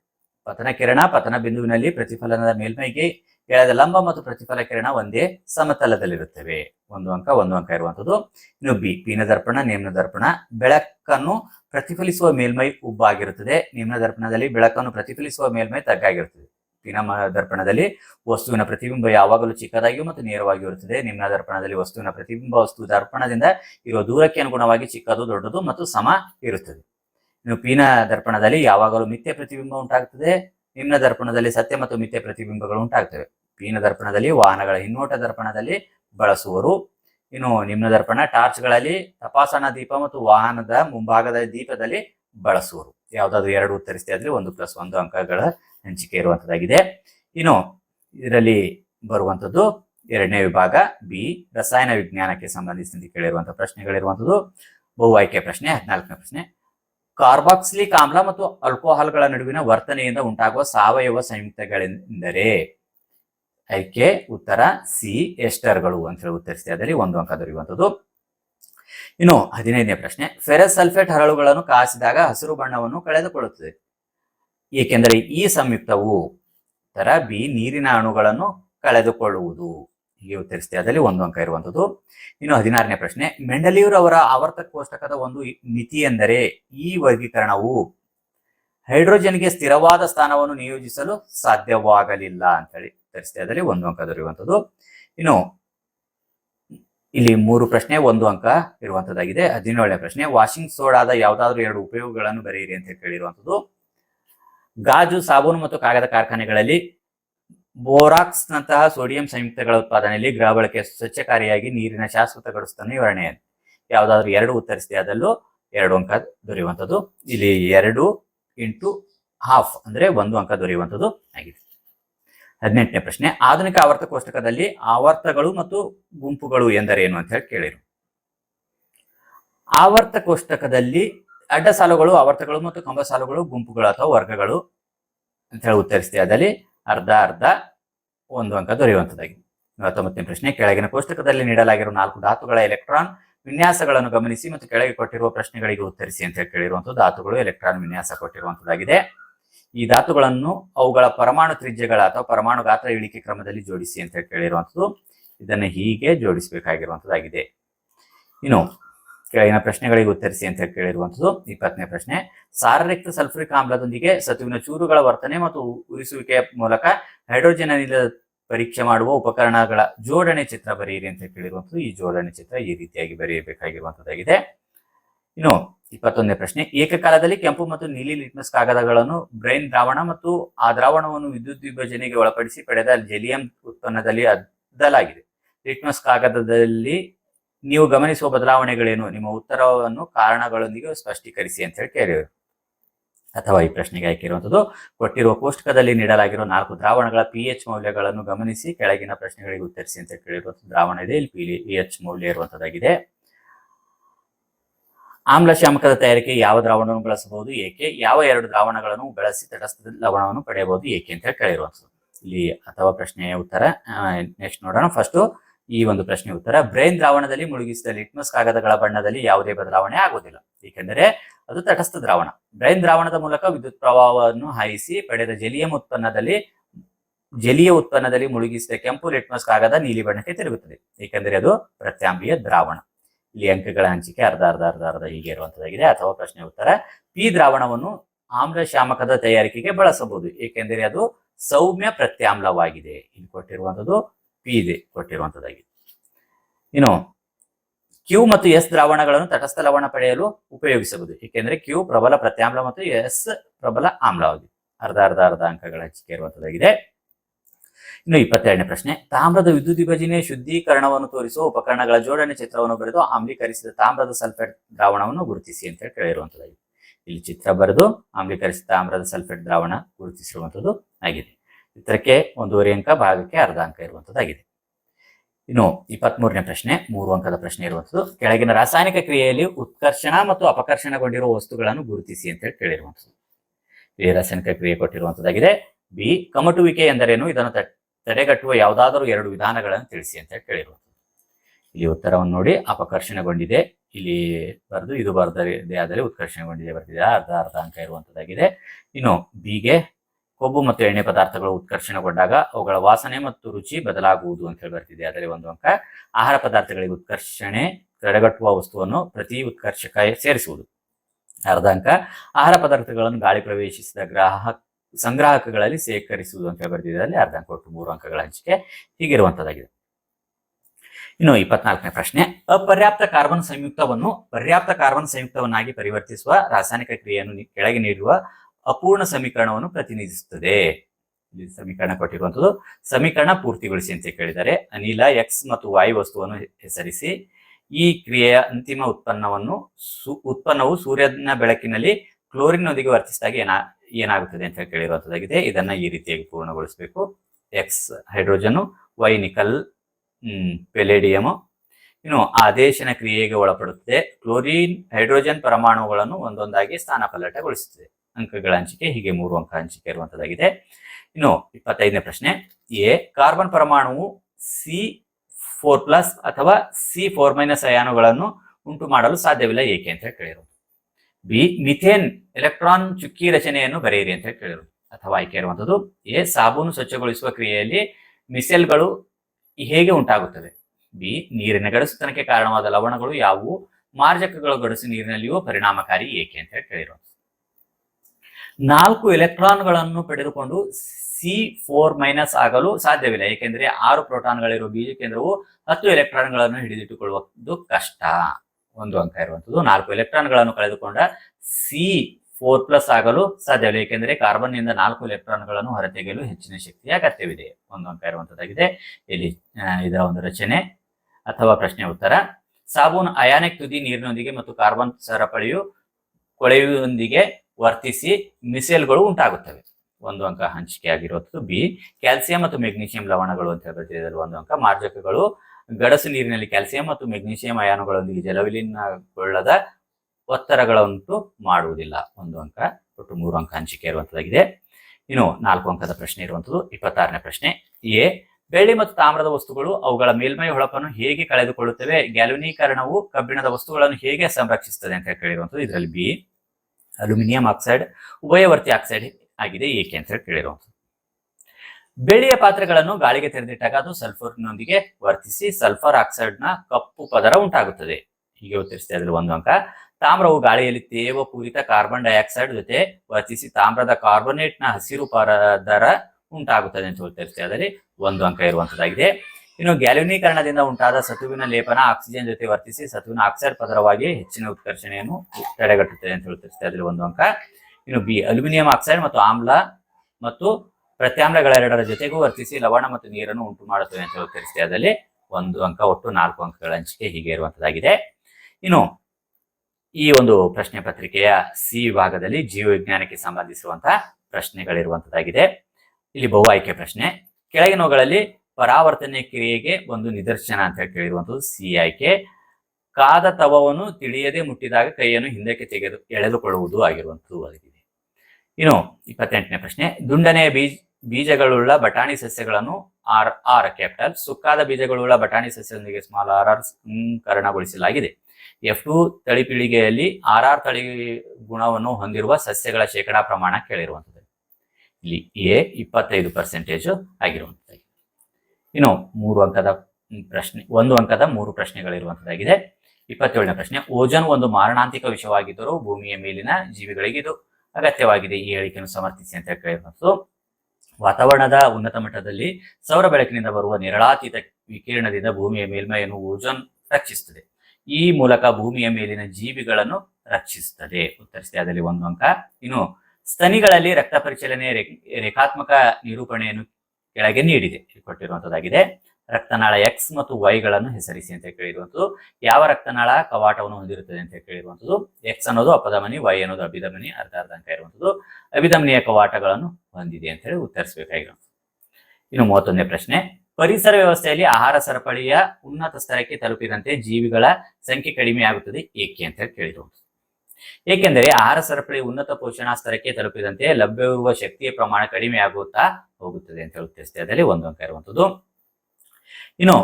ಪತನ ಕಿರಣ, ಪತನ ಬಿಂದುವಿನಲ್ಲಿ ಪ್ರತಿಫಲನದ ಮೇಲ್ಮೈಗೆ ಎಳೆದ ಲಂಬ ಮತ್ತು ಪ್ರತಿಫಲ ಕಿರಣ ಒಂದೇ ಸಮತಲದಲ್ಲಿರುತ್ತವೆ. ಒಂದು ಅಂಕ ಒಂದು ಅಂಕ ಇರುವಂತದ್ದು ಇನ್ನು ಬಿ, ಪೀನ ದರ್ಪಣ, ನಿಮ್ನ ದರ್ಪಣ, ಬೆಳಕನ್ನು ಪ್ರತಿಫಲಿಸುವ ಮೇಲ್ಮೈ ಉಬ್ಬಾಗಿರುತ್ತದೆ. ನಿಮ್ನ ದರ್ಪಣದಲ್ಲಿ ಬೆಳಕನ್ನು ಪ್ರತಿಫಲಿಸುವ ಮೇಲ್ಮೈ ತಗ್ಗಾಗಿರುತ್ತದೆ. ಪೀನ ದರ್ಪಣದಲ್ಲಿ ವಸ್ತುವಿನ ಪ್ರತಿಬಿಂಬ ಯಾವಾಗಲೂ ಚಿಕ್ಕದಾಗಿಯೂ ಮತ್ತು ನೇರವಾಗಿಯೂ ಇರುತ್ತದೆ. ನಿಮ್ನ ದರ್ಪಣದಲ್ಲಿ ವಸ್ತುವಿನ ಪ್ರತಿಬಿಂಬ ವಸ್ತು ದರ್ಪಣದಿಂದ ಇರುವ ದೂರಕ್ಕೆ ಅನುಗುಣವಾಗಿ ಚಿಕ್ಕದು, ದೊಡ್ಡದು ಮತ್ತು ಸಮ ಇರುತ್ತದೆ. ಇನ್ನು ಪೀನ ದರ್ಪಣದಲ್ಲಿ ಯಾವಾಗಲೂ ಮಿಥ್ಯ ಪ್ರತಿಬಿಂಬ ಉಂಟಾಗುತ್ತದೆ ನಿಮ್ನ ದರ್ಪಣದಲ್ಲಿ ಸತ್ಯ ಮತ್ತು ಮಿಥ್ಯ ಪ್ರತಿಬಿಂಬಗಳು ಉಂಟಾಗ್ತವೆ. ಪೀನ ದರ್ಪಣದಲ್ಲಿ, ವಾಹನಗಳ ಹಿನ್ನೋಟ ದರ್ಪಣದಲ್ಲಿ ಬಳಸುವರು. ಇನ್ನು ನಿಮ್ನ ದರ್ಪಣ ಟಾರ್ಚ್ಗಳಲ್ಲಿ, ತಪಾಸಣಾ ದೀಪ ಮತ್ತು ವಾಹನದ ಮುಂಭಾಗದ ದೀಪದಲ್ಲಿ ಬಳಸುವರು. ಯಾವ್ದಾದ್ರು ಎರಡು ಉತ್ತರಿಸಿದೆ ಆದ್ರೆ ಒಂದು ಪ್ಲಸ್ ಒಂದು ಅಂಕಗಳ ಹಂಚಿಕೆ ಇರುವಂತದ್ದಾಗಿದೆ. ಇನ್ನು ಇದರಲ್ಲಿ ಬರುವಂತದ್ದು ಎರಡನೇ ವಿಭಾಗ, ಬಿ, ರಸಾಯನ ವಿಜ್ಞಾನಕ್ಕೆ ಸಂಬಂಧಿಸಿದಂತೆ ಕೇಳಿರುವಂತಹ ಪ್ರಶ್ನೆಗಳಿರುವಂಥದ್ದು ಬಹು ಆಯ್ಕೆ ಪ್ರಶ್ನೆ, ಹದಿನಾಲ್ಕನೇ ಪ್ರಶ್ನೆ. ಕಾರ್ಬಾಕ್ಸಿಲಿಕ್ ಆಮ್ಲ ಮತ್ತು ಆಲ್ಕೋಹಾಲ್ಗಳ ನಡುವಿನ ವರ್ತನೆಯಿಂದ ಉಂಟಾಗುವ ಸಾವಯವ ಸಂಯುಕ್ತಗಳೆಂದರೆ ಆಯ್ಕೆ ಉತ್ತರ ಸಿ, ಎಸ್ಟರ್ಗಳು ಅಂತ ಹೇಳಿ ಉತ್ತರಿಸಿದೆ ಅದರಲ್ಲಿ ಒಂದು ಅಂಕ ದೊರೆಯುವಂಥದ್ದು. ಇನ್ನು ಹದಿನೈದನೇ ಪ್ರಶ್ನೆ, ಫೆರಸ್ ಸಲ್ಫೇಟ್ ಹರಳುಗಳನ್ನು ಕಾಸಿದಾಗ ಹಸಿರು ಬಣ್ಣವನ್ನು ಕಳೆದುಕೊಳ್ಳುತ್ತದೆ. ಏಕೆಂದರೆ ಈ ಸಂಯುಕ್ತವು ತರ ಬಿ, ನೀರಿನ ಅಣುಗಳನ್ನು ಕಳೆದುಕೊಳ್ಳುವುದು. ಹೀಗೆ ಉತ್ತರಿಸಿದೆ ಅದರಲ್ಲಿ ಒಂದು ಅಂಕ ಇರುವಂಥದ್ದು. ಇನ್ನು ಹದಿನಾರನೇ ಪ್ರಶ್ನೆ, ಮೆಂಡಲಿಯೂರ್ ಅವರ ಆವರ್ತಕ ಕೋಷ್ಟಕದ ಒಂದು ಮಿತಿ ಎಂದರೆ ಈ ವರ್ಗೀಕರಣವು ಹೈಡ್ರೋಜನ್ಗೆ ಸ್ಥಿರವಾದ ಸ್ಥಾನವನ್ನು ನಿಯೋಜಿಸಲು ಸಾಧ್ಯವಾಗಲಿಲ್ಲ ಅಂತ ಉತ್ತರಿಸಿದೆ ಅದರಲ್ಲಿ ಒಂದು ಅಂಕ ದೊರೆಯುವಂಥದ್ದು. ಇನ್ನು ಇಲ್ಲಿ ಮೂರು ಪ್ರಶ್ನೆ, ಒಂದು ಅಂಕ ಇರುವಂತದ್ದಾಗಿದೆ ಹದಿನೇಳನೇ ಪ್ರಶ್ನೆ, ವಾಷಿಂಗ್ ಸೋಡಾದ ಯಾವುದಾದ್ರೂ ಎರಡು ಉಪಯೋಗಗಳನ್ನು ಬರೆಯಿರಿ ಅಂತ ಕೇಳಿರುವಂಥದ್ದು. ಗಾಜು, ಸಾಬೂನು ಮತ್ತು ಕಾಗದ ಕಾರ್ಖಾನೆಗಳಲ್ಲಿ ಬೋರಾಕ್ಸ್ ನಂತಹ ಸೋಡಿಯಂ ಸಂಯುಕ್ತಗಳ ಉತ್ಪಾದನೆಯಲ್ಲಿ ಗೃಹ ಬಳಕೆ ಸ್ವಚ್ಛಕಾರಿಯಾಗಿ ನೀರಿನ ಶಾಶ್ವತ ಗಡುಸ್ತನ್ನು ವಿವರಣೆ ಯಾವುದಾದ್ರೂ ಎರಡು ಉತ್ತರಿಸಿದೆ ಅದಲ್ಲೂ ಎರಡು ಅಂಕ ದೊರೆಯುವಂಥದ್ದು. ಇಲ್ಲಿ ಎರಡು ಇಂಟು ಹಾಫ್ ಅಂದ್ರೆ ಒಂದು ಅಂಕ ದೊರೆಯುವಂಥದ್ದು. ಆಗಿದೆ. ಹದಿನೆಂಟನೇ ಪ್ರಶ್ನೆ, ಆಧುನಿಕ ಆವರ್ತ ಕೋಷ್ಟಕದಲ್ಲಿ ಆವರ್ತಗಳು ಮತ್ತು ಗುಂಪುಗಳು ಎಂದರೇನು ಅಂತ ಹೇಳಿ ಕೇಳಿರು. ಆವರ್ತ ಕೋಷ್ಟಕದಲ್ಲಿ ಅಡ್ಡ ಸಾಲುಗಳು, ಆವರ್ತಗಳು ಮತ್ತು ಕಂಬ ಸಾಲುಗಳು, ಗುಂಪುಗಳು ಅಥವಾ ವರ್ಗಗಳು ಅಂತ ಹೇಳಿ ಉತ್ತರಿಸಿದೆ. ಅದರಲ್ಲಿ ಅರ್ಧ ಅರ್ಧ ಒಂದು ಅಂಕ ದೊರೆಯುವಂಥದ್ದಾಗಿ ಹತ್ತೊಂಬತ್ತನೇ ಪ್ರಶ್ನೆ, ಕೆಳಗಿನ ಕೋಷ್ಟಕದಲ್ಲಿ ನೀಡಲಾಗಿರುವ ನಾಲ್ಕು ಧಾತುಗಳ ಎಲೆಕ್ಟ್ರಾನ್ ವಿನ್ಯಾಸಗಳನ್ನು ಗಮನಿಸಿ ಮತ್ತು ಕೆಳಗೆ ಕೊಟ್ಟಿರುವ ಪ್ರಶ್ನೆಗಳಿಗೆ ಉತ್ತರಿಸಿ ಅಂತ ಹೇಳಿ ಕೇಳಿರುವಂಥ ಧಾತುಗಳು, ಎಲೆಕ್ಟ್ರಾನ್ ವಿನ್ಯಾಸ ಕೊಟ್ಟಿರುವಂಥದ್ದಾಗಿದೆ. ಈ ಧಾತುಗಳನ್ನು ಅವುಗಳ ಪರಮಾಣು ತ್ರಿಜ್ಯಗಳ ಅಥವಾ ಪರಮಾಣು ಗಾತ್ರ ಇಳಿಕೆ ಕ್ರಮದಲ್ಲಿ ಜೋಡಿಸಿ ಅಂತ ಕೇಳಿರುವಂಥದ್ದು. ಇದನ್ನು ಹೀಗೆ ಜೋಡಿಸಬೇಕಾಗಿರುವಂಥದ್ದಾಗಿದೆ. ಇನ್ನು ಕೆಳಗಿನ ಪ್ರಶ್ನೆಗಳಿಗೆ ಉತ್ತರಿಸಿ ಅಂತ ಕೇಳಿರುವಂಥದ್ದು. ಇಪ್ಪತ್ತನೇ ಪ್ರಶ್ನೆ, ಸಾರರಿಕ್ತ ಸಲ್ಫ್ರಿಕ್ ಆಮ್ಲದೊಂದಿಗೆ ಸತುವಿನ ಚೂರುಗಳ ವರ್ತನೆ ಮತ್ತು ಉರಿಸುವಿಕೆಯ ಮೂಲಕ ಹೈಡ್ರೋಜನ್ ಅನಿಲ ಪರೀಕ್ಷೆ ಮಾಡುವ ಉಪಕರಣಗಳ ಜೋಡಣೆ ಚಿತ್ರ ಬರೆಯಿರಿ ಅಂತ ಕೇಳಿರುವಂಥದ್ದು. ಈ ಜೋಡಣೆ ಚಿತ್ರ ಈ ರೀತಿಯಾಗಿ ಬರೆಯಬೇಕಾಗಿರುವಂಥದ್ದಾಗಿದೆ. ಇನ್ನು ಇಪ್ಪತ್ತೊಂದನೇ ಪ್ರಶ್ನೆ, ಏಕಕಾಲದಲ್ಲಿ ಕೆಂಪು ಮತ್ತು ನೀಲಿ ಲಿಟ್ಮಸ್ ಕಾಗದಗಳನ್ನು ಬ್ರೈನ್ ದ್ರಾವಣ ಮತ್ತು ಆ ದ್ರಾವಣವನ್ನು ವಿದ್ಯುತ್ ವಿಭಜನೆಗೆ ಒಳಪಡಿಸಿ ಪಡೆದ ಜೆಲಿಯಂ ಉತ್ಪನ್ನದಲ್ಲಿ ಅದ್ದಲಾಗಿದೆ. ಲಿಟ್ಮಸ್ ಕಾಗದದಲ್ಲಿ ನೀವು ಗಮನಿಸುವ ಬದಲಾವಣೆಗಳೇನು? ನಿಮ್ಮ ಉತ್ತರವನ್ನು ಕಾರಣಗಳೊಂದಿಗೆ ಸ್ಪಷ್ಟೀಕರಿಸಿ ಅಂತ ಹೇಳಿ ಕೇಳಿದರು. ಅಥವಾ ಈ ಪ್ರಶ್ನೆಗೆ ಆಯ್ಕೆ ಕೊಟ್ಟಿರುವ ಕೋಷ್ಟಕದಲ್ಲಿ ನೀಡಲಾಗಿರುವ ನಾಲ್ಕು ದ್ರಾವಣಗಳ ಪಿ ಎಚ್ ಮೌಲ್ಯಗಳನ್ನು ಗಮನಿಸಿ ಕೆಳಗಿನ ಪ್ರಶ್ನೆಗಳಿಗೆ ಉತ್ತರಿಸಿ ಅಂತ ಕೇಳಿರುವಂಥ ದ್ರಾವಣ ಇದೆ. ಇಲ್ಲಿ ಪಿ ಎಚ್ ಮೌಲ್ಯ ಇರುವಂತದ್ದಾಗಿದೆ ಆಮ್ಲಶಾಮಕದ ತಯಾರಿಕೆ ಯಾವ ದ್ರಾವಣವನ್ನು ಬಳಸಬಹುದು, ಏಕೆ, ಯಾವ ಎರಡು ದ್ರಾವಣಗಳನ್ನು ಬಳಸಿ ತಟಸ್ಥ ಲವಣವನ್ನು ಪಡೆಯಬಹುದು, ಏಕೆ ಅಂತ ಹೇಳಿ ಕೇಳಿರುವಂಥದ್ದು. ಇಲ್ಲಿ ಅಥವಾ ಪ್ರಶ್ನೆಯ ಉತ್ತರ ನೆಕ್ಸ್ಟ್ ನೋಡೋಣ. ಫಸ್ಟ್ ಈ ಒಂದು ಪ್ರಶ್ನೆ ಉತ್ತರ, ಬ್ರೈನ್ ದ್ರಾವಣದಲ್ಲಿ ಮುಳುಗಿಸಿದ ಲಿಟ್ಮಸ್ ಕಾಗದಗಳ ಬಣ್ಣದಲ್ಲಿ ಯಾವುದೇ ಬದಲಾವಣೆ ಆಗುವುದಿಲ್ಲ. ಏಕೆಂದರೆ ಅದು ತಟಸ್ಥ ದ್ರಾವಣ. ಬ್ರೈನ್ ದ್ರಾವಣದ ಮೂಲಕ ವಿದ್ಯುತ್ ಪ್ರವಾಹವನ್ನು ಹಾಯಿಸಿ ಪಡೆದ ಜಲೀಯ ಉತ್ಪನ್ನದಲ್ಲಿ ಜಲೀಯ ಉತ್ಪನ್ನದಲ್ಲಿ ಮುಳುಗಿಸಿದ ಕೆಂಪು ಲಿಟ್ಮಸ್ ಕಾಗದ ನೀಲಿ ಬಣ್ಣಕ್ಕೆ ತಿರುಗುತ್ತದೆ. ಏಕೆಂದರೆ ಅದು ಪ್ರತ್ಯಾಂಬಿಯ ದ್ರಾವಣ. ಇಲ್ಲಿ ಅಂಕಗಳ ಹಂಚಿಕೆ ಅರ್ಧ ಅರ್ಧ ಅರ್ಧ ಅರ್ಧ ಹೀಗೆ ಇರುವಂತದ್ದಾಗಿದೆ. ಅಥವಾ ಪ್ರಶ್ನೆ ಉತ್ತರ, ಪಿ ದ್ರಾವಣವನ್ನು ಆಮ್ಲಶಾಮಕದ ತಯಾರಿಕೆಗೆ ಬಳಸಬಹುದು, ಏಕೆಂದರೆ ಅದು ಸೌಮ್ಯ ಪ್ರತ್ಯಾಮ್ಲವಾಗಿದೆ. ಇಲ್ಲಿ ಕೊಟ್ಟಿರುವಂತದ್ದು ಪಿ ಇದೆ, ಕೊಟ್ಟಿರುವಂತದ್ದಾಗಿದೆ. ಇನ್ನು ಕ್ಯೂ ಮತ್ತು ಎಸ್ ದ್ರಾವಣಗಳನ್ನು ತಟಸ್ಥ ಲವಣ ಪಡೆಯಲು ಉಪಯೋಗಿಸಬಹುದು, ಏಕೆಂದರೆ ಕ್ಯೂ ಪ್ರಬಲ ಪ್ರತ್ಯಾಮ್ಲ ಮತ್ತು ಎಸ್ ಪ್ರಬಲ ಆಮ್ಲವಾಗಿದೆ. ಅರ್ಧ ಅರ್ಧ ಅರ್ಧ ಅಂಕಗಳ ಹಂಚಿಕೆ ಇರುವಂತದ್ದಾಗಿದೆ. ಇನ್ನು ಇಪ್ಪತ್ತೆರಡನೇ ಪ್ರಶ್ನೆ, ತಾಮ್ರದ ವಿದ್ಯುತ್ ವಿಭಜನೆ ಶುದ್ಧೀಕರಣವನ್ನು ತೋರಿಸುವ ಉಪಕರಣಗಳ ಜೋಡಣೆ ಚಿತ್ರವನ್ನು ಬರೆದು ಆಮ್ಲೀಕರಿಸಿದ ತಾಮ್ರದ ಸಲ್ಫೇಟ್ ದ್ರಾವಣವನ್ನು ಗುರುತಿಸಿ ಅಂತ ಹೇಳಿ ಕೇಳಿರುವಂತದ್ದಾಗಿದೆ ಇಲ್ಲಿ ಚಿತ್ರ ಬರೆದು ಆಮ್ಲೀಕರಿಸಿದ ತಾಮ್ರದ ಸಲ್ಫೇಟ್ ದ್ರಾವಣ ಗುರುತಿಸಿರುವಂತದ್ದು ಆಗಿದೆ. ಚಿತ್ರಕ್ಕೆ ಒಂದೂವರೆ ಅಂಕ, ಭಾಗಕ್ಕೆ ಅರ್ಧ ಅಂಕ ಇರುವಂತದ್ದಾಗಿದೆ ಇನ್ನು ಇಪ್ಪತ್ತ್ ಮೂರನೇ ಪ್ರಶ್ನೆ, ಮೂರು ಅಂಕದ ಪ್ರಶ್ನೆ ಇರುವಂತದ್ದು ಕೆಳಗಿನ ರಾಸಾಯನಿಕ ಕ್ರಿಯೆಯಲ್ಲಿ ಉತ್ಕರ್ಷಣ ಮತ್ತು ಅಪಕರ್ಷಣಗೊಂಡಿರುವ ವಸ್ತುಗಳನ್ನು ಗುರುತಿಸಿ ಅಂತ ಹೇಳಿ ಕೇಳಿರುವಂತದ್ದು ಈ ರಾಸಾಯನಿಕ ಕ್ರಿಯೆ ಕೊಟ್ಟಿರುವಂತದ್ದಾಗಿದೆ ಬಿ, ಕಮಟುವಿಕೆ ಎಂದರೇನು? ಇದನ್ನು ತಡೆಗಟ್ಟುವ ಯಾವುದಾದರೂ ಎರಡು ವಿಧಾನಗಳನ್ನು ತಿಳಿಸಿ ಅಂತ ಹೇಳಿ ಇಲ್ಲಿ ಉತ್ತರವನ್ನು ನೋಡಿ, ಅಪಕರ್ಷಣೆಗೊಂಡಿದೆ. ಇಲ್ಲಿ ಬರೆದು, ಇದು ಬರೆದಿದೆ ಆದರೆ ಉತ್ಕರ್ಷಣೆಗೊಂಡಿದೆ ಬರ್ತಿದೆ ಅರ್ಧ ಅರ್ಧ ಅಂಕ ಇರುವಂತದ್ದಾಗಿದೆ. ಇನ್ನು ಬಿಗೆ, ಕೊಬ್ಬು ಮತ್ತು ಎಣ್ಣೆ ಪದಾರ್ಥಗಳು ಉತ್ಕರ್ಷಣೆಗೊಂಡಾಗ ಅವುಗಳ ವಾಸನೆ ಮತ್ತು ರುಚಿ ಬದಲಾಗುವುದು ಅಂತ ಹೇಳಿ ಬರ್ತಿದೆ ಆದರೆ ಒಂದು ಅಂಕ. ಆಹಾರ ಪದಾರ್ಥಗಳಿಗೆ ಉತ್ಕರ್ಷಣೆ ತಡೆಗಟ್ಟುವ ವಸ್ತುವನ್ನು ಪ್ರತಿ ಉತ್ಕರ್ಷಕ ಸೇರಿಸುವುದು. ಅರ್ಧ ಅಂಕ. ಆಹಾರ ಪದಾರ್ಥಗಳನ್ನು ಗಾಳಿ ಪ್ರವೇಶಿಸಿದ ಗ್ರಾಹಕ ಸಂಗ್ರಾಹಕಗಳಲ್ಲಿ ಸೇಕರಿಸುವುದು ಅಂತ ಬರ್ತಿದೆ ಅಲ್ಲಿ ಅರ್ಧ ಅಂಕ ಒಟ್ಟು ಮೂರು ಅಂಕಗಳ ಹಂಚಿಕೆ ಹೀಗಿರುವಂತದ್ದಾಗಿದೆ. ಇನ್ನು ಇಪ್ಪತ್ನಾಲ್ಕನೇ ಪ್ರಶ್ನೆ, ಅಪರ್ಯಾಪ್ತ ಕಾರ್ಬನ್ ಸಂಯುಕ್ತವನ್ನು ಪರ್ಯಾಪ್ತ ಕಾರ್ಬನ್ ಸಂಯುಕ್ತವನ್ನಾಗಿ ಪರಿವರ್ತಿಸುವ ರಾಸಾಯನಿಕ ಕ್ರಿಯೆಯನ್ನು ಕೆಳಗೆ ನೀಡುವ ಅಪೂರ್ಣ ಸಮೀಕರಣವನ್ನು ಪ್ರತಿನಿಧಿಸುತ್ತದೆ. ಇಲ್ಲಿ ಸಮೀಕರಣ ಕೊಟ್ಟಿರುವಂತದ್ದು, ಸಮೀಕರಣ ಪೂರ್ತಿಗೊಳಿಸಿ ಅಂತ ಕೇಳಿದರೆ ಅನಿಲ ಎಕ್ಸ್ ಮತ್ತು ವಾಯು ವಸ್ತುವನ್ನು ಹೆಸರಿಸಿ ಈ ಕ್ರಿಯೆಯ ಅಂತಿಮ ಉತ್ಪನ್ನವನ್ನು ಸು, ಉತ್ಪನ್ನವು ಸೂರ್ಯನ ಬೆಳಕಿನಲ್ಲಿ ಕ್ಲೋರಿನ್ನೊಂದಿಗೆ ವರ್ತಿಸಿದಾಗ ಏನ ಏನಾಗುತ್ತದೆ ಅಂತ ಕೇಳಿರುವಂತದ್ದಾಗಿದೆ ಇದನ್ನ ಈ ರೀತಿಯಾಗಿ ಪೂರ್ಣಗೊಳಿಸಬೇಕು. X hydrogen Y nickel palladium. ಇನ್ನು ಆದೇಶನ ಕ್ರಿಯೆಗೆ ಒಳಪಡುತ್ತದೆ. ಕ್ಲೋರಿನ್, ಹೈಡ್ರೋಜನ್ ಪರಮಾಣುಗಳನ್ನು ಒಂದೊಂದಾಗಿ ಸ್ಥಾನಪಲ್ಲಟಗೊಳಿಸುತ್ತದೆ. ಅಂಕಗಳ ಹಂಚಿಕೆ ಹೀಗೆ ಮೂರು ಅಂಕ ಹಂಚಿಕೆ ಇರುವಂತದ್ದಾಗಿದೆ ಇನ್ನು ಇಪ್ಪತ್ತೈದನೇ ಪ್ರಶ್ನೆ. ಎ, ಕಾರ್ಬನ್ ಪರಮಾಣುವು ಸಿ ಫೋರ್ ಪ್ಲಸ್ ಅಥವಾ ಸಿ ಫೋರ್ ಮೈನಸ್ ಅಯಾನುಗಳನ್ನು ಉಂಟು ಮಾಡಲು ಸಾಧ್ಯವಿಲ್ಲ ಏಕೆ ಅಂತ ಹೇಳಿ ಬಿ ಮಿಥೇನ್ ಎಲೆಕ್ಟ್ರಾನ್ ಚುಕ್ಕಿ ರಚನೆಯನ್ನು ಬರೆಯಿರಿ ಅಂತ ಹೇಳಿ ಕೇಳಿರೋದು ಅಥವಾ ಆಯ್ಕೆ ಇರುವಂತದ್ದು ಎ ಸಾಬೂನು ಸ್ವಚ್ಛಗೊಳಿಸುವ ಕ್ರಿಯೆಯಲ್ಲಿ ಮಿಸೆಲ್ಗಳು ಹೇಗೆ ಉಂಟಾಗುತ್ತದೆ ಬಿ ನೀರಿನ ಗಡಸುತನಕ್ಕೆ ಕಾರಣವಾದ ಲವಣಗಳು ಯಾವುವು? ಮಾರ್ಜಕಗಳು ಗಡಸು ನೀರಿನಲ್ಲಿಯೂ ಪರಿಣಾಮಕಾರಿ ಏಕೆ ಅಂತ ಹೇಳಿ ಕೇಳಿರೋದು ನಾಲ್ಕು ಎಲೆಕ್ಟ್ರಾನ್ಗಳನ್ನು ಪಡೆದುಕೊಂಡು ಸಿ ಫೋರ್ ಮೈನಸ್ ಆಗಲು ಸಾಧ್ಯವಿಲ್ಲ. ಏಕೆಂದರೆ ಆರು ಪ್ರೋಟಾನ್ಗಳಿರುವ ಬೀಜ ಕೇಂದ್ರವು ಹತ್ತು ಎಲೆಕ್ಟ್ರಾನ್ಗಳನ್ನು ಹಿಡಿದಿಟ್ಟುಕೊಳ್ಳುವುದು ಕಷ್ಟ. ಒಂದು ಅಂಕ ಇರುವಂತದ್ದು ನಾಲ್ಕು ಎಲೆಕ್ಟ್ರಾನ್ಗಳನ್ನು ಕಳೆದುಕೊಂಡ ಸಿ ಫೋರ್ ಪ್ಲಸ್ ಆಗಲು ಸಾಧ್ಯವಿಲ್ಲ. ಏಕೆಂದರೆ ಕಾರ್ಬನ್ನಿಂದ ನಾಲ್ಕು ಎಲೆಕ್ಟ್ರಾನ್ಗಳನ್ನು ಹೊರತೆಗೆಯಲು ಹೆಚ್ಚಿನ ಶಕ್ತಿಯ ಅಗತ್ಯವಿದೆ. ಒಂದು ಅಂಕ ಇರುವಂತದ್ದಾಗಿದೆ ಇಲ್ಲಿ ಇದರ ಒಂದು ರಚನೆ ಅಥವಾ ಪ್ರಶ್ನೆ ಉತ್ತರ. ಸಾಬೂನ್ ಅಯಾನಿಕ್ ತುದಿ ನೀರಿನೊಂದಿಗೆ ಮತ್ತು ಕಾರ್ಬನ್ ಸರಪಳಿಯು ಕೊಳೆಯೊಂದಿಗೆ ವರ್ತಿಸಿ ಮಿಸೇಲ್ಗಳು ಉಂಟಾಗುತ್ತವೆ. ಒಂದು ಅಂಕ ಹಂಚಿಕೆ ಆಗಿರುವಂಥದ್ದು ಬಿ, ಕ್ಯಾಲ್ಸಿಯಂ ಮತ್ತು ಮೆಗ್ನೀಷಿಯಂ ಲವಣಗಳು ಅಂತ ಹೇಳಿದ್ರೆ ಒಂದು ಅಂಕ ಮಾರ್ಜಕಗಳು ಗಡಸು ನೀರಿನಲ್ಲಿ ಕ್ಯಾಲ್ಸಿಯಂ ಮತ್ತು ಮೆಗ್ನೀಷಿಯಂ ಅಯಾನುಗಳೊಂದಿಗೆ ಜಲವಿಲೀನಗೊಳ್ಳದ ಒತ್ತಡಗಳನ್ನುಂಟು ಮಾಡುವುದಿಲ್ಲ. ಒಂದು ಅಂಕ ಒಟ್ಟು ಮೂರು ಅಂಕ ಹಂಚಿಕೆ ಇರುವಂತದ್ದಾಗಿದೆ. ಇನ್ನು ನಾಲ್ಕು ಅಂಕದ ಪ್ರಶ್ನೆ ಇರುವಂತದ್ದು, ಇಪ್ಪತ್ತಾರನೇ ಪ್ರಶ್ನೆ. ಎ, ಬೆಳ್ಳಿ ಮತ್ತು ತಾಮ್ರದ ವಸ್ತುಗಳು ಅವುಗಳ ಮೇಲ್ಮೈ ಹೊಳಪನ್ನು ಹೇಗೆ ಕಳೆದುಕೊಳ್ಳುತ್ತವೆ? ಗ್ಯಾಲುನೀಕರಣವು ಕಬ್ಬಿಣದ ವಸ್ತುಗಳನ್ನು ಹೇಗೆ ಸಂರಕ್ಷಿಸುತ್ತದೆ ಅಂತ ಕೇಳಿರುವಂಥದ್ದು ಇದರಲ್ಲಿ ಬಿ, ಅಲ್ಯೂಮಿನಿಯಂ ಆಕ್ಸೈಡ್, ಉಭಯವರ್ತಿ ಆಕ್ಸೈಡ್ ಆಗಿದೆ, ಏಕೆ ಅಂತ ಕೇಳಿರುವಂಥದ್ದು ಬೆಳ್ಳಿಯ ಪಾತ್ರೆಗಳನ್ನು ಗಾಳಿಗೆ ತೆರೆದಿಟ್ಟಾಗ ಅದು ಸಲ್ಫರ್ನೊಂದಿಗೆ ವರ್ತಿಸಿ ಸಲ್ಫರ್ ಆಕ್ಸೈಡ್ನ ಕಪ್ಪು ಪದರ ಉಂಟಾಗುತ್ತದೆ. ಹೀಗೆ ಉತ್ತರಿಸಿದೆ ಅದರಲ್ಲಿ ಒಂದು ಅಂಕ. ತಾಮ್ರವು ಗಾಳಿಯಲ್ಲಿ ತೇವ ಪೂರಿತ ಕಾರ್ಬನ್ ಡೈಆಕ್ಸೈಡ್ ಜೊತೆ ವರ್ತಿಸಿ ತಾಮ್ರದ ಕಾರ್ಬೊನೇಟ್ನ ಹಸಿರು ಪದರ ಉಂಟಾಗುತ್ತದೆ ಅಂತ ಉತ್ತರಿಸಿದೆ ಅದರಲ್ಲಿ ಒಂದು ಅಂಕ ಇರುವಂತದ್ದಾಗಿದೆ ಇನ್ನು ಗ್ಯಾಲಿನೀಕರಣದಿಂದ ಉಂಟಾದ ಸತುವಿನ ಲೇಪನ ಆಕ್ಸಿಜನ್ ಜೊತೆ ವರ್ತಿಸಿ ಸತುವಿನ ಆಕ್ಸೈಡ್ ಪದರವಾಗಿ ಹೆಚ್ಚಿನ ಉತ್ಕರ್ಷಣೆಯನ್ನು ತಡೆಗಟ್ಟುತ್ತದೆ ಅಂತ ಉತ್ತರಿಸಿದೆ ಅದರಲ್ಲಿ ಒಂದು ಅಂಕ. ಇನ್ನು ಬಿ, ಅಲ್ಯೂಮಿನಿಯಂ ಆಕ್ಸೈಡ್ ಮತ್ತು ಆಮ್ಲ ಮತ್ತು ಪ್ರತ್ಯಾಮ್ಲಗಳೆರಡರ ಜೊತೆಗೂ ವರ್ತಿಸಿ ಲವಣ ಮತ್ತು ನೀರನ್ನು ಉಂಟು ಮಾಡುತ್ತವೆ ಅಂತ ಉತ್ತರಿಸಿದೆ. ಅದರಲ್ಲಿ ಒಂದು ಅಂಕ, ಒಟ್ಟು ನಾಲ್ಕು ಅಂಕಗಳ ಹಂಚಿಕೆ ಹೀಗೆ ಇರುವಂತದ್ದಾಗಿದೆ. ಇನ್ನು ಈ ಒಂದು ಪ್ರಶ್ನೆ ಪತ್ರಿಕೆಯ ಸಿ ವಿಭಾಗದಲ್ಲಿ ಜೀವವಿಜ್ಞಾನಕ್ಕೆ ಸಂಬಂಧಿಸಿರುವಂತಹ ಪ್ರಶ್ನೆಗಳಿರುವಂತದ್ದಾಗಿದೆ. ಇಲ್ಲಿ ಬಹು ಆಯ್ಕೆ ಪ್ರಶ್ನೆ ಕೆಳಗಿನವುಗಳಲ್ಲಿ ಪರಾವರ್ತನೆ ಕ್ರಿಯೆಗೆ ಒಂದು ನಿದರ್ಶನ ಅಂತ ಹೇಳಿ ಕೇಳಿರುವಂತದ್ದು ಸಿ ಆಯ್ಕೆ. ಕಾದ ತವವನ್ನು ತಿಳಿಯದೆ ಮುಟ್ಟಿದಾಗ ಕೈಯನ್ನು ಹಿಂದಕ್ಕೆ ತೆಗೆದು ಎಳೆದುಕೊಳ್ಳುವುದು ಆಗಿರುವಂತದ್ದು ಆಗಿದೆ ಇನ್ನು ಇಪ್ಪತ್ತೆಂಟನೇ ಪ್ರಶ್ನೆ, ದುಂಡನೆಯ ಬೀಜ ಬೀಜಗಳುಳ್ಳ ಬಟಾಣಿ ಸಸ್ಯಗಳನ್ನು ಆರ್ ಆರ್ ಕ್ಯಾಪಿಟಲ್. ಸುಕ್ಕಾದ ಬೀಜಗಳುಳ್ಳ ಬಟಾಣಿ ಸಸ್ಯದೊಂದಿಗೆ ಸ್ಮಾಲ್ ಆರ್ ಆರ್ ಸಂಕರಣಗೊಳಿಸಲಾಗಿದೆ. ಎಫ್ ಟು ತಳಿ ಪೀಳಿಗೆಯಲ್ಲಿ ಆರ್ ಆರ್ ತಳಿ ಗುಣವನ್ನು ಹೊಂದಿರುವ ಸಸ್ಯಗಳ ಶೇಕಡಾ ಪ್ರಮಾಣ ಕೇಳಿರುವಂಥದ್ದು ಇಲ್ಲಿ ಎ ಇಪ್ಪತ್ತೈದು ಪರ್ಸೆಂಟೇಜ್ ಆಗಿರುವಂಥದ್ದು ಇನ್ನು ಮೂರು ಅಂಕದ ಪ್ರಶ್ನೆ, ಒಂದು ಅಂಕದ ಮೂರು ಪ್ರಶ್ನೆಗಳಿರುವಂತದ್ದಾಗಿದೆ. ಇಪ್ಪತ್ತೇಳನೇ ಪ್ರಶ್ನೆ, ಓಜನ್ ಒಂದು ಮಾರಣಾಂತಿಕ ವಿಷಯವಾಗಿದ್ದರೂ ಭೂಮಿಯ ಮೇಲಿನ ಜೀವಿಗಳಿಗೆ ಇದು ಅಗತ್ಯವಾಗಿದೆ. ಈ ಹೇಳಿಕೆಯನ್ನು ಸಮರ್ಥಿಸಿ ಅಂತ ಕೇಳಿರುವಂಥದ್ದು ವಾತಾವರಣದ ಉನ್ನತ ಮಟ್ಟದಲ್ಲಿ ಸೌರ ಬೆಳಕಿನಿಂದ ಬರುವ ನಿರಳಾತೀತ ವಿಕಿರಣದಿಂದ ಭೂಮಿಯ ಮೇಲ್ಮೈಯನ್ನು ಓಜೋನ್ ರಕ್ಷಿಸುತ್ತದೆ. ಈ ಮೂಲಕ ಭೂಮಿಯ ಮೇಲಿನ ಜೀವಿಗಳನ್ನು ರಕ್ಷಿಸುತ್ತದೆ. ಉತ್ತರಿಸಿದೆ. ಅದರಲ್ಲಿ ಒಂದು ಅಂಕ. ಇನ್ನು ಸ್ತನಿಗಳಲ್ಲಿ ರಕ್ತ ಪರಿಚಲನೆ ರೇಖ- ರೇಖಾತ್ಮಕ ನಿರೂಪಣೆಯನ್ನು ಕೆಳಗೆ ನೀಡಿದೆ. ಕೊಟ್ಟಿರುವಂತದ್ದಾಗಿದೆ. ರಕ್ತನಾಳ ಎಕ್ಸ್ ಮತ್ತು ವೈ ಗಳನ್ನು ಹೆಸರಿಸಿ ಅಂತ ಕೇಳಿರುವಂಥದ್ದು ಯಾವ ರಕ್ತನಾಳ ಕವಾಟವನ್ನು ಹೊಂದಿರುತ್ತದೆ ಅಂತ ಕೇಳಿರುವಂಥದ್ದು ಎಕ್ಸ್ ಅನ್ನೋದು ಅಪಧಮನಿ ವೈ ಅನ್ನೋದು ಅಭಿಧಮನಿ, ಅರ್ಧ ಅರ್ಧ ಅಂತ ಇರುವಂಥದ್ದು. ಅಭಿಧಮನಿಯ ಕವಾಟಗಳನ್ನು ಹೊಂದಿದೆ ಅಂತ ಹೇಳಿ ಉತ್ತರಿಸಬೇಕಾಗಿರುವಂಥದ್ದು ಇನ್ನು ಮೂವತ್ತೊಂದನೇ ಪ್ರಶ್ನೆ. ಪರಿಸರ ವ್ಯವಸ್ಥೆಯಲ್ಲಿ ಆಹಾರ ಸರಪಳಿಯ ಉನ್ನತ ಸ್ತರಕ್ಕೆ ತಲುಪಿದಂತೆ ಜೀವಿಗಳ ಸಂಖ್ಯೆ ಕಡಿಮೆಯಾಗುತ್ತದೆ ಏಕೆ ಅಂತ ಹೇಳಿ ಕೇಳಿರುವಂಥದ್ದು. ಏಕೆಂದರೆ ಆಹಾರ ಸರಪಳಿ ಉನ್ನತ ಪೋಷಣಾ ಸ್ತರಕ್ಕೆ ತಲುಪಿದಂತೆ ಲಭ್ಯವಿರುವ ಶಕ್ತಿಯ ಪ್ರಮಾಣ ಕಡಿಮೆಯಾಗುತ್ತಾ ಹೋಗುತ್ತದೆ ಅಂತ ಹೇಳಿ ಅದರಲ್ಲಿ ಒಂದು ಅಂಕ ಇರುವಂಥದ್ದು. ಇನ್ನು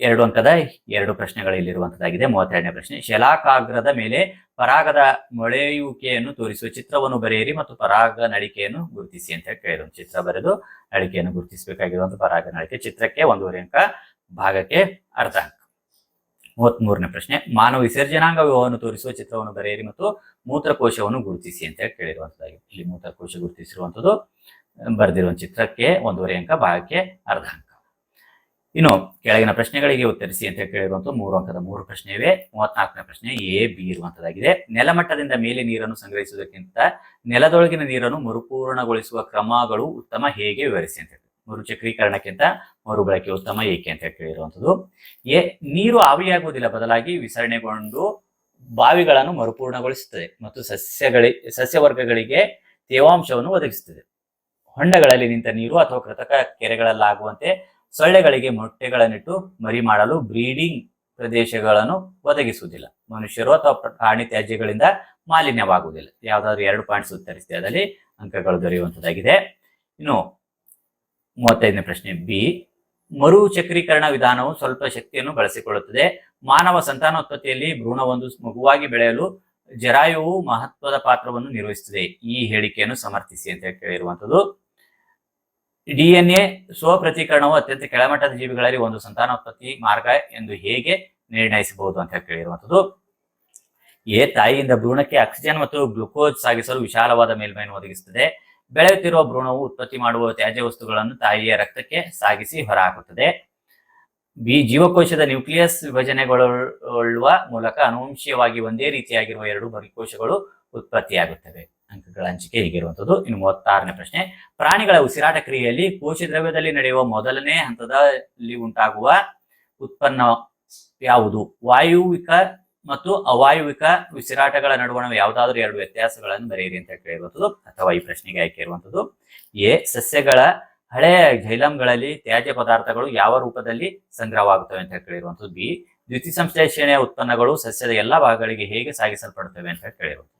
ಎರಡು ಅಂಕದ ಎರಡು ಪ್ರಶ್ನೆಗಳು ಇಲ್ಲಿರುವಂತದ್ದಾಗಿದೆ. ಮೂವತ್ತೆರಡನೇ ಪ್ರಶ್ನೆ, ಶಲಾಕಾಗ್ರದ ಮೇಲೆ ಪರಾಗದ ಮೊಳೆಯುವಿಕೆಯನ್ನು ತೋರಿಸುವ ಚಿತ್ರವನ್ನು ಬರೆಯಿರಿ ಮತ್ತು ಪರಾಗ ನಳಿಕೆಯನ್ನು ಗುರುತಿಸಿ ಅಂತ ಹೇಳಿ ಕೇಳಿದ್ರು. ಚಿತ್ರ ಬರೆದು ನಡಿಕೆಯನ್ನು ಗುರುತಿಸಬೇಕಾಗಿರುವಂತಹ ಪರಾಗ ನಳಿಕೆ ಚಿತ್ರಕ್ಕೆ ಒಂದೂವರೆ ಅಂಕ ಭಾಗಕ್ಕೆ ಅರ್ಧ ಅಂಕ. ಮೂವತ್ಮೂರನೇ ಪ್ರಶ್ನೆ, ಮಾನವ ವಿಸರ್ಜನಾಂಗ ವ್ಯೂಹವನ್ನು ತೋರಿಸುವ ಚಿತ್ರವನ್ನು ಬರೆಯಿರಿ ಮತ್ತು ಮೂತ್ರಕೋಶವನ್ನು ಗುರುತಿಸಿ ಅಂತ ಹೇಳಿ ಕೇಳಿರುವಂತದ್ದಾಗಿದೆ. ಇಲ್ಲಿ ಮೂತ್ರಕೋಶ ಗುರುತಿಸಿರುವಂತದ್ದು ಬರೆದಿರುವ ಚಿತ್ರಕ್ಕೆ ಒಂದೂವರೆ ಅಂಕ ಭಾಗಕ್ಕೆ ಅರ್ಧ ಅಂಕ. ಇನ್ನು ಕೆಳಗಿನ ಪ್ರಶ್ನೆಗಳಿಗೆ ಉತ್ತರಿಸಿ ಅಂತ ಕೇಳಿರುವಂತಹ ಮೂರು ಅಂಕದ ಮೂರು ಪ್ರಶ್ನೆ ಇವೆ ಮೂವತ್ನಾಲ್ಕನೇ ಪ್ರಶ್ನೆ ಎ, ಬಿ ಇರುವಂತದ್ದಾಗಿದೆ. ನೆಲಮಟ್ಟದಿಂದ ಮೇಲೆ ನೀರನ್ನು ಸಂಗ್ರಹಿಸುವುದಕ್ಕಿಂತ ನೆಲದೊಳಗಿನ ನೀರನ್ನು ಮರುಪೂರ್ಣಗೊಳಿಸುವ ಕ್ರಮಗಳು ಉತ್ತಮ ಹೇಗೆ ವಿವರಿಸಿ ಅಂತ ಮರುಚಕ್ರೀಕರಣಕ್ಕಿಂತ ಮರುಬಳಕೆ ಉತ್ತಮ ಏಕೆ ಅಂತ ಕೇಳಿರುವಂತದ್ದು. ಎ, ನೀರು ಆವಿಯಾಗುವುದಿಲ್ಲ, ಬದಲಾಗಿ ವಿಸರಣೆಗೊಂಡು ಬಾವಿಗಳನ್ನು ಮರುಪೂರ್ಣಗೊಳಿಸುತ್ತದೆ ಮತ್ತು ಸಸ್ಯಗಳಿ, ಸಸ್ಯವರ್ಗಗಳಿಗೆ ತೇವಾಂಶವನ್ನು ಒದಗಿಸುತ್ತದೆ. ಹೊಂಡಗಳಲ್ಲಿ ನಿಂತ ನೀರು ಅಥವಾ ಕೃತಕ ಕೆರೆಗಳಲ್ಲಾಗುವಂತೆ ಸೊಳ್ಳೆಗಳಿಗೆ ಮೊಟ್ಟೆಗಳನ್ನಿಟ್ಟು ಮರಿ ಮಾಡಲು ಬ್ರೀಡಿಂಗ್ ಪ್ರದೇಶಗಳನ್ನು ಒದಗಿಸುವುದಿಲ್ಲ. ಮನುಷ್ಯರು ಅಥವಾ ಪ್ರಾಣಿ ತ್ಯಾಜ್ಯಗಳಿಂದ ಮಾಲಿನ್ಯವಾಗುವುದಿಲ್ಲ. ಯಾವ್ದಾದ್ರು ಎರಡು ಪಾಯಿಂಟ್ಸ್ ಉತ್ತರಿಸಿದೆ. ಅದರಲ್ಲಿ ಅಂಕಗಳು ದೊರೆಯುವಂತದ್ದಾಗಿದೆ ಇನ್ನು ಮೂವತ್ತೈದನೇ ಪ್ರಶ್ನೆ, ಬಿ, ಮರು ಚಕ್ರೀಕರಣ ವಿಧಾನವು ಸ್ವಲ್ಪ ಶಕ್ತಿಯನ್ನು ಬಳಸಿಕೊಳ್ಳುತ್ತದೆ. ಮಾನವ ಸಂತಾನೋತ್ಪತ್ತಿಯಲ್ಲಿ ಭ್ರೂಣವೊಂದು ಮಗುವಾಗಿ ಬೆಳೆಯಲು ಜರಾಯುವು ಮಹತ್ವದ ಪಾತ್ರವನ್ನು ನಿರ್ವಹಿಸುತ್ತದೆ. ಈ ಹೇಳಿಕೆಯನ್ನು ಸಮರ್ಥಿಸಿ ಅಂತ ಕೇಳಿರುವಂತದ್ದು ಡಿಎನ್ಎ ಸ್ವಪ್ರತೀಕರಣವು ಅತ್ಯಂತ ಕೆಳಮಟ್ಟದ ಜೀವಿಗಳಲ್ಲಿ ಒಂದು ಸಂತಾನೋತ್ಪತ್ತಿ ಮಾರ್ಗ ಎಂದು ಹೇಗೆ ನಿರ್ಣಯಿಸಬಹುದು ಅಂತ ಕೇಳಿರುವಂತದ್ದು ಎ ತಾಯಿಯಿಂದ ಭ್ರೂಣಕ್ಕೆ ಆಕ್ಸಿಜನ್ ಮತ್ತು ಗ್ಲುಕೋಸ್ ಸಾಗಿಸಲು ವಿಶಾಲವಾದ ಮೇಲ್ಮೈಯನ್ನು ಒದಗಿಸುತ್ತದೆ. ಬೆಳೆಯುತ್ತಿರುವ ಭ್ರೂಣವು ಉತ್ಪತ್ತಿ ಮಾಡುವ ತ್ಯಾಜ್ಯ ವಸ್ತುಗಳನ್ನು ತಾಯಿಯ ರಕ್ತಕ್ಕೆ ಸಾಗಿಸಿ ಹೊರಹಾಕುತ್ತದೆ. ಬಿ ಜೀವಕೋಶದ ನ್ಯೂಕ್ಲಿಯಸ್ ವಿಭಜನೆಗೊಳ್ಳುವ ಮೂಲಕ ಅನುವಂಶೀಯವಾಗಿ ಒಂದೇ ರೀತಿಯಾಗಿರುವ ಎರಡು ಬರಿಕೋಶಗಳು ಉತ್ಪತ್ತಿಯಾಗುತ್ತವೆ. ಅಂಕಗಳ ಹಂಚಿಕೆ ಹೀಗಿರುವಂತದ್ದು ಇನ್ನು ಮೂವತ್ತಾರನೇ ಪ್ರಶ್ನೆ, ಪ್ರಾಣಿಗಳ ಉಸಿರಾಟ ಕ್ರಿಯೆಯಲ್ಲಿ ಕೋಶ ದ್ರವ್ಯದಲ್ಲಿ ನಡೆಯುವ ಮೊದಲನೇ ಹಂತದಲ್ಲಿ ಉಂಟಾಗುವ ಉತ್ಪನ್ನ ಯಾವುದು? ವಾಯುವಿಕ ಮತ್ತು ಅವಾಯುವಿಕ ಉಸಿರಾಟಗಳ ನಡುವಣ ಯಾವುದಾದ್ರೂ ಎರಡು ವ್ಯತ್ಯಾಸಗಳನ್ನು ಬರೆಯಿರಿ ಅಂತ ಕೇಳಿರುವಂಥದ್ದು. ಅಥವಾ ಈ ಪ್ರಶ್ನೆಗೆ ಆಯ್ಕೆ ಇರುವಂಥದ್ದು. ಎ, ಸಸ್ಯಗಳ ಹಳೆಯ ಝೈಲಂಗಳಲ್ಲಿ ತ್ಯಾಜ್ಯ ಪದಾರ್ಥಗಳು ಯಾವ ರೂಪದಲ್ಲಿ ಸಂಗ್ರಹವಾಗುತ್ತವೆ ಅಂತ ಕೇಳಿರುವಂಥದ್ದು. ಬಿ ದ್ವಿತೀಯ ಸಂಶ್ಲೇಷಣೆಯ ಉತ್ಪನ್ನಗಳು ಸಸ್ಯದ ಎಲ್ಲ ಭಾಗಗಳಿಗೆ ಹೇಗೆ ಸಾಗಿಸಲ್ಪಡುತ್ತವೆ ಅಂತ ಕೇಳಿರುವಂಥದ್ದು.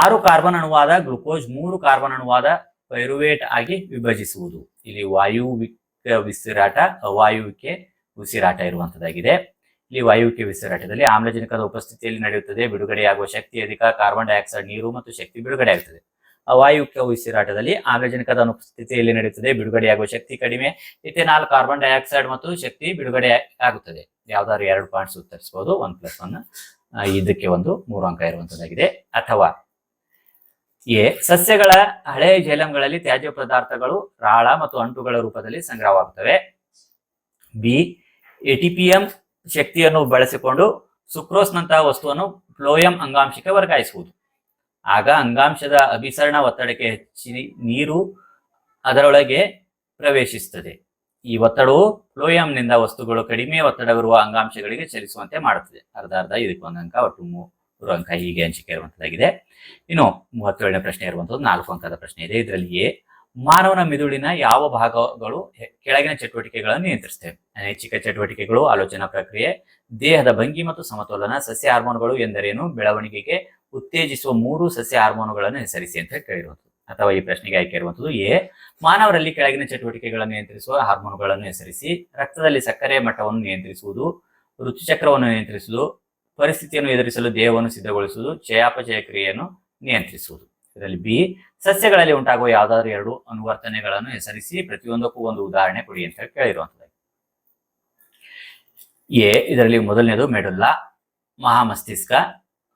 ಆರು ಕಾರ್ಬನ್ ಅಣುವಾದ, ಗ್ಲುಕೋಸ್ ಮೂರು ಕಾರ್ಬನ್ ಅಣುವಾದ ಪೈರುವೇಟ್ ಆಗಿ ವಿಭಜಿಸುವುದು. ಇಲ್ಲಿ ವಾಯುವಿಕ ಉಸಿರಾಟ ಅವಾಯುವಿಕೆ ಉಸಿರಾಟ ಇರುವಂತದ್ದಾಗಿದೆ. ಇಲ್ಲಿ ವಾಯುವಿಕೆ ಉಸಿರಾಟದಲ್ಲಿ ಆಮ್ಲಜನಕದ ಉಪಸ್ಥಿತಿಯಲ್ಲಿ ನಡೆಯುತ್ತದೆ. ಬಿಡುಗಡೆಯಾಗುವ ಶಕ್ತಿ ಅಧಿಕ, ಕಾರ್ಬನ್ ಡೈಆಕ್ಸೈಡ್ ನೀರು ಮತ್ತು ಶಕ್ತಿ ಬಿಡುಗಡೆಯಾಗುತ್ತದೆ. ಅವಾಯುವಿಕ ಉಸಿರಾಟದಲ್ಲಿ ಆಮ್ಲಜನಕದ ಅನುಪಸ್ಥಿತಿಯಲ್ಲಿ ನಡೆಯುತ್ತದೆ. ಬಿಡುಗಡೆಯಾಗುವ ಶಕ್ತಿ ಕಡಿಮೆ. ಇಥೆನಾಲ್, ಕಾರ್ಬನ್ ಡೈಆಕ್ಸೈಡ್ ಮತ್ತು ಶಕ್ತಿ ಬಿಡುಗಡೆ ಆಗುತ್ತದೆ ಯಾವ್ದಾದ್ರು ಎರಡು ಪಾಯಿಂಟ್ಸ್ ಉತ್ತರಿಸಬಹುದು. One plus one. ಇದಕ್ಕೆ ಒಂದು ಮೂರು ಅಂಕ ಇರುವಂತದ್ದಾಗಿದೆ. ಅಥವಾ ಎ, ಸಸ್ಯಗಳ ಹಳೆ ಜೈಲಂಗಳಲ್ಲಿ ತ್ಯಾಜ್ಯ ಪದಾರ್ಥಗಳು ರಾಳ ಮತ್ತು ಅಂಟುಗಳ ರೂಪದಲ್ಲಿ ಸಂಗ್ರಹವಾಗುತ್ತವೆ. ಬಿ, ಎಟಿಪಿಎಂ ಶಕ್ತಿಯನ್ನು ಬಳಸಿಕೊಂಡು ಸುಕ್ರೋಸ್ನಂತಹ ವಸ್ತುವನ್ನು ಫ್ಲೋಯಂ ಅಂಗಾಂಶಕ್ಕೆ ವರ್ಗಾಯಿಸುವುದು. ಆಗ ಅಂಗಾಂಶದ ಅಭಿಸರಣ ಒತ್ತಡಕ್ಕೆ ಹೆಚ್ಚಿ ನೀರು ಅದರೊಳಗೆ ಪ್ರವೇಶಿಸುತ್ತದೆ. ಈ ಒತ್ತಡವು ಫ್ಲೋಯಂನಿಂದ ವಸ್ತುಗಳು ಕಡಿಮೆ ಒತ್ತಡವಿರುವ ಅಂಗಾಂಶಗಳಿಗೆ ಚಲಿಸುವಂತೆ ಮಾಡುತ್ತದೆ. ಅರ್ಧ ಅರ್ಧ ಇದಕ್ಕೆ ಒಂದು ಅಂಕ, ಒಟ್ಟು ಮೂರು ಅಂಕ ಹೀಗೆ ಹಂಚಿಕೆ ಇರುವಂತದ್ದಾಗಿದೆ ಇನ್ನು ಮೂವತ್ತೇಳನೇ ಪ್ರಶ್ನೆ ಇರುವಂತದ್ದು ನಾಲ್ಕು ಅಂಕದ ಪ್ರಶ್ನೆ ಇದೆ. ಇದರಲ್ಲಿ ಎ ಮಾನವನ ಮಿದುಳಿನ ಯಾವ ಭಾಗಗಳು ಕೆಳಗಿನ ಚಟುವಟಿಕೆಗಳನ್ನು ನಿಯಂತ್ರಿಸುತ್ತವೆ ಅನೈಚ್ಛಿಕ ಚಟುವಟಿಕೆಗಳು, ಆಲೋಚನಾ ಪ್ರಕ್ರಿಯೆ, ದೇಹದ ಭಂಗಿ ಮತ್ತು ಸಮತೋಲನ, ಸಸ್ಯ ಹಾರ್ಮೋನುಗಳು ಎಂದರೇನು? ಬೆಳವಣಿಗೆಗೆ ಉತ್ತೇಜಿಸುವ ಮೂರು ಸಸ್ಯ ಹಾರ್ಮೋನುಗಳನ್ನು ಹೆಸರಿಸಿ ಅಂತ ಕೇಳಿರುವಂಥದ್ದು ಅಥವಾ ಈ ಪ್ರಶ್ನೆಗೆ ಆಯ್ಕೆ ಇರುವಂಥದ್ದು ಎ, ಮಾನವರಲ್ಲಿ ಕೆಳಗಿನ ಚಟುವಟಿಕೆಗಳನ್ನು ನಿಯಂತ್ರಿಸುವ ಹಾರ್ಮೋನುಗಳನ್ನು ಹೆಸರಿಸಿ, ರಕ್ತದಲ್ಲಿ ಸಕ್ಕರೆ ಮಟ್ಟವನ್ನು ನಿಯಂತ್ರಿಸುವುದು, ಋತುಚಕ್ರವನ್ನು ನಿಯಂತ್ರಿಸುವುದು ಪರಿಸ್ಥಿತಿಯನ್ನು ಎದುರಿಸಲು ದೇಹವನ್ನು ಸಿದ್ಧಗೊಳಿಸುವುದು ಚಯಾಪಚಯ ಕ್ರಿಯೆಯನ್ನು ನಿಯಂತ್ರಿಸುವುದು. ಇದರಲ್ಲಿ ಬಿ, ಸಸ್ಯಗಳಲ್ಲಿ ಉಂಟಾಗುವ ಯಾವುದಾದ್ರೂ ಎರಡು ಅನುವರ್ತನೆಗಳನ್ನು ಹೆಸರಿಸಿ ಪ್ರತಿಯೊಂದಕ್ಕೂ ಒಂದು ಉದಾಹರಣೆ ಕೊಡಿ ಅಂತ ಕೇಳಿರುವಂಥದ್ದು. ಎ, ಇದರಲ್ಲಿ ಮೊದಲನೇದು ಮೆಡುಲ್ಲ ಮಹಾಮಸ್ತಿಷ್ಕ,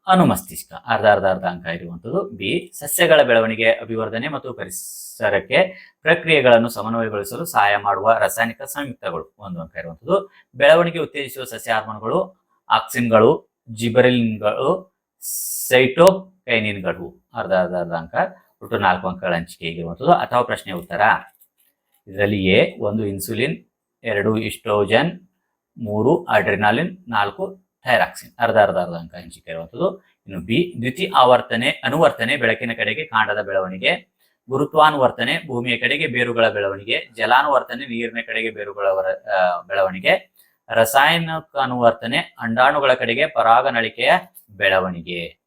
ಅನುಮಸ್ತಿಷ್ಕ. ಅರ್ಧ ಅರ್ಧ ಅರ್ಧ ಅಂಕ ಇರುವಂಥದ್ದು. ಬಿ, ಸಸ್ಯಗಳ ಬೆಳವಣಿಗೆ, ಅಭಿವರ್ಧನೆ ಮತ್ತು ಪರಿಸರಕ್ಕೆ ಪ್ರಕ್ರಿಯೆಗಳನ್ನು ಸಮನ್ವಯಗೊಳಿಸಲು ಸಹಾಯ ಮಾಡುವ ರಾಸಾಯನಿಕ ಸಂಯುಕ್ತಗಳು. ಒಂದು ಅಂಕ ಇರುವಂಥದ್ದು. ಬೆಳವಣಿಗೆ ಉತ್ತೇಜಿಸುವ ಸಸ್ಯ ಹಾರ್ಮೋನ್ಗಳು ಆಕ್ಸಿನ್ಗಳು, ಜಿಬರಿಲಿನ್ಗಳು, ಸೈಟೋಕೈನಿನ್ಗಳು. ಅರ್ಧ ಅರ್ಧ ಅರ್ಧ ಅಂಕ. ಒಟ್ಟು ನಾಲ್ಕು ಅಂಕಗಳ ಹಂಚಿಕೆ ಇರುವಂಥದ್ದು ಅಥವಾ ಪ್ರಶ್ನೆ ಉತ್ತರ. ಇದರಲ್ಲಿ ಎ, ಒಂದು ಇನ್ಸುಲಿನ್, ಎರಡು ಇಸ್ಟ್ರೋಜನ್, ಮೂರು ಅಡ್ರಿನಾಲಿನ್, ನಾಲ್ಕು ಥೈರಾಕ್ಸಿನ್. ಅರ್ಧ ಅರ್ಧ ಅರ್ಧ ಅಂಕ ಹಂಚಿಕೆ ಇರುವಂಥದ್ದು ಇನ್ನು ಬಿ ದ್ವಿತಿ ಆವರ್ತನೆ, ಅನುವರ್ತನೆ, ಬೆಳಕಿನ ಕಡೆಗೆ, ಕಾಂಡದ ಬೆಳವಣಿಗೆ, ಗುರುತ್ವಾನುವರ್ತನೆ, ಭೂಮಿಯ ಕಡೆಗೆ, ಬೇರುಗಳ ಬೆಳವಣಿಗೆ, ಜಲಾನುವರ್ತನೆ, ನೀರಿನ ಕಡೆಗೆ, ಬೇರುಗಳ ಬೆಳವಣಿಗೆ ರಾಸಾಯನಿಕ ಅನುವರ್ತನೆ ಅಂಡಾಣುಗಳ ಕಡೆಗೆ ಪರಾಗನಳಿಕೆಯ ಬೆಳವಣಿಗೆ.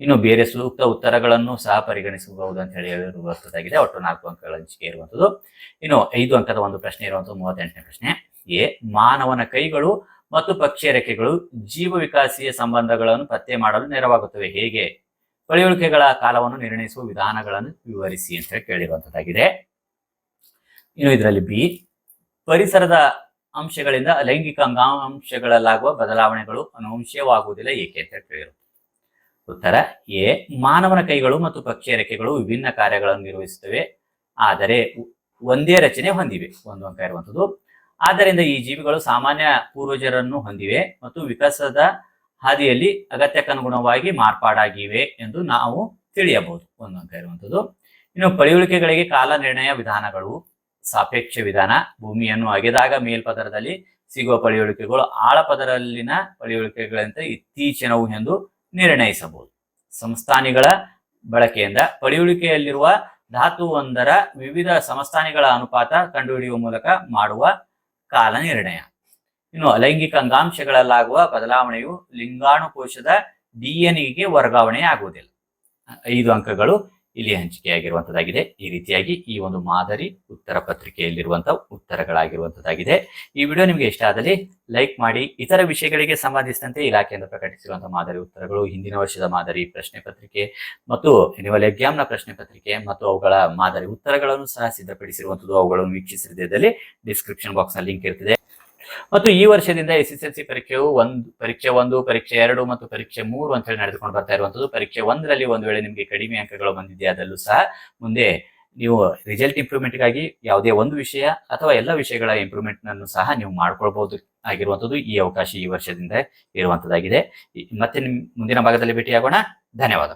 ಇನ್ನು ಬೇರೆ ಸೂಕ್ತ ಉತ್ತರಗಳನ್ನು ಸಹ ಪರಿಗಣಿಸಬಹುದು ಅಂತ ಹೇಳಿ ಇರುವಂತದ್ದಾಗಿದೆ ಒಟ್ಟು ನಾಲ್ಕು ಅಂಕಗಳ ಹಂಚಿಕೆ ಇರುವಂತದ್ದು. ಇನ್ನು ಐದು ಅಂಕದ ಒಂದು ಪ್ರಶ್ನೆ ಇರುವಂಥದ್ದು ಮೂವತ್ತೆಂಟನೇ ಪ್ರಶ್ನೆ. ಎ, ಮಾನವನ ಕೈಗಳು ಮತ್ತು ಪಕ್ಷಿ ರೆಕ್ಕೆಗಳು ಜೀವ ವಿಕಾಸೀಯ ಸಂಬಂಧಗಳನ್ನು ಪತ್ತೆ ಮಾಡಲು ನೆರವಾಗುತ್ತವೆ. ಹೇಗೆ? ಪಳಿಯುಳಿಕೆಗಳ ಕಾಲವನ್ನು ನಿರ್ಣಯಿಸುವ ವಿಧಾನಗಳನ್ನು ವಿವರಿಸಿ ಅಂತ ಹೇಳಿ ಕೇಳಿರುವಂತದ್ದಾಗಿದೆ. ಇನ್ನು ಇದರಲ್ಲಿ ಬಿ, ಪರಿಸರದ ಅಂಶಗಳಿಂದ ಲೈಂಗಿಕ ಅಂಗಾಂಶಗಳಲ್ಲಾಗುವ ಬದಲಾವಣೆಗಳು ಅನುವಂಶೀಯವಾಗುವುದಿಲ್ಲ, ಏಕೆ ಅಂತ ಕೇಳಿದರು. ಉತ್ತರ, ಎ, ಮಾನವನ ಕೈಗಳು ಮತ್ತು ಪಕ್ಷಿಯ ರೆಕ್ಕೆಗಳು ವಿಭಿನ್ನ ಕಾರ್ಯಗಳನ್ನು ನಿರ್ವಹಿಸುತ್ತವೆ, ಆದರೆ ಒಂದೇ ರಚನೆ ಹೊಂದಿವೆ, ಒಂದು ಅಂಕ ಇರುವಂಥದ್ದು. ಆದ್ದರಿಂದ ಈ ಜೀವಿಗಳು ಸಾಮಾನ್ಯ ಪೂರ್ವಜರನ್ನು ಹೊಂದಿವೆ ಮತ್ತು ವಿಕಾಸದ ಹಾದಿಯಲ್ಲಿ ಅಗತ್ಯಕ್ಕನುಗುಣವಾಗಿ ಮಾರ್ಪಾಡಾಗಿವೆ ಎಂದು ನಾವು ತಿಳಿಯಬಹುದು, ಒಂದು ಅಂಕ ಇರುವಂಥದ್ದು. ಇನ್ನು ಪಳಿಯುಳಿಕೆಗಳಿಗೆ ಕಾಲ ನಿರ್ಣಯ ವಿಧಾನಗಳು ಸಾಪೇಕ್ಷ ವಿಧಾನ. ಭೂಮಿಯನ್ನು ಅಗೆದಾಗ ಮೇಲ್ಪದರದಲ್ಲಿ ಸಿಗುವ ಪಳೆಯುಳಿಕೆಗಳು ಆಳಪದರಲ್ಲಿನ ಪಳೆಯುಳಿಕೆಗಳಂತೆ ಇತ್ತೀಚಿನವು ಎಂದು ನಿರ್ಣಯಿಸಬಹುದು. ಸಂಸ್ಥಾನಿಗಳ ಬಳಕೆಯಿಂದ ಪಳಿಯುಳಿಕೆಯಲ್ಲಿರುವ ಧಾತುವೊಂದರ ವಿವಿಧ ಸಂಸ್ಥಾನಿಗಳ ಅನುಪಾತ ಕಂಡುಹಿಡಿಯುವ ಮೂಲಕ ಮಾಡುವ ಕಾಲ ನಿರ್ಣಯ ಇನ್ನು ಅಲೈಂಗಿಕ ಅಂಗಾಂಶಗಳಲ್ಲಾಗುವ ಬದಲಾವಣೆಯು ಲಿಂಗಾಣುಕೋಶದ ಡಿಎನ್ಎಗೆ ವರ್ಗಾವಣೆ ಆಗುವುದಿಲ್ಲ ಐದು ಅಂಕಗಳು. ಇಲ್ಲಿ ಹಂಚಿಕೆಯಾಗಿರುವಂತದ್ದಾಗಿದೆ. ಈ ರೀತಿಯಾಗಿ ಈ ಒಂದು ಮಾದರಿ ಉತ್ತರ ಪತ್ರಿಕೆಯಲ್ಲಿರುವಂತಹ ಉತ್ತರಗಳಾಗಿರುವಂತದ್ದಾಗಿದೆ. ಈ ವಿಡಿಯೋ ನಿಮಗೆ ಇಷ್ಟ ಆದಲ್ಲಿ ಲೈಕ್ ಮಾಡಿ, ಇತರ ವಿಷಯಗಳಿಗೆ ಸಂಬಂಧಿಸಿದಂತೆ ಇಲಾಖೆಯಿಂದ ಪ್ರಕಟಿಸಿರುವಂತಹ ಮಾದರಿ ಉತ್ತರಗಳು, ಹಿಂದಿನ ವರ್ಷದ ಮಾದರಿ ಪ್ರಶ್ನೆ ಪತ್ರಿಕೆ ಮತ್ತು ಎನ್ಯುವಲ್ ಎಕ್ಸಾಮ್ನ ಪ್ರಶ್ನೆ ಪತ್ರಿಕೆ ಮತ್ತು ಅವುಗಳ ಮಾದರಿ ಉತ್ತರಗಳನ್ನು ಸಹ ಸಿದ್ಧಪಡಿಸಿರುವಂತದ್ದು ಅವುಗಳನ್ನು ವೀಕ್ಷಿಸಿದಲ್ಲಿ ಡಿಸ್ಕ್ರಿಪ್ಷನ್ ಬಾಕ್ಸ್ನ ಲಿಂಕ್ ಇರ್ತದೆ. ಮತ್ತು ಈ ವರ್ಷದಿಂದ ಎಸ್ ಎಸ್ ಎಲ್ ಸಿ ಪರೀಕ್ಷೆಯು ಒಂದು, ಪರೀಕ್ಷೆ ಒಂದು, ಪರೀಕ್ಷೆ ಎರಡು ಮತ್ತು ಪರೀಕ್ಷೆ ಮೂರು ಅಂತ ಹೇಳಿ ನಡೆದುಕೊಂಡು ಬರ್ತಾ ಇರುವಂತದ್ದು ಪರೀಕ್ಷೆ ಒಂದರಲ್ಲಿ ಒಂದು ವೇಳೆ ನಿಮಗೆ ಕಡಿಮೆ ಅಂಕಗಳು ಬಂದಿದೆಯಾದಲ್ಲೂ ಸಹ ಮುಂದೆ ನೀವು ರಿಸಲ್ಟ್ ಇಂಪ್ರೂವ್ಮೆಂಟ್ಗಾಗಿ ಯಾವುದೇ ಒಂದು ವಿಷಯ ಅಥವಾ ಎಲ್ಲ ವಿಷಯಗಳ ಇಂಪ್ರೂವ್ಮೆಂಟ್ ಅನ್ನು ಸಹ ನೀವು ಮಾಡ್ಕೊಳ್ಬಹುದು ಆಗಿರುವಂತದ್ದು ಈ ಅವಕಾಶ ಈ ವರ್ಷದಿಂದ ಇರುವಂತದ್ದಾಗಿದೆ ಮತ್ತೆ ನಿಮ್ ಮುಂದಿನ ಭಾಗದಲ್ಲಿ ಭೇಟಿಯಾಗೋಣ. ಧನ್ಯವಾದ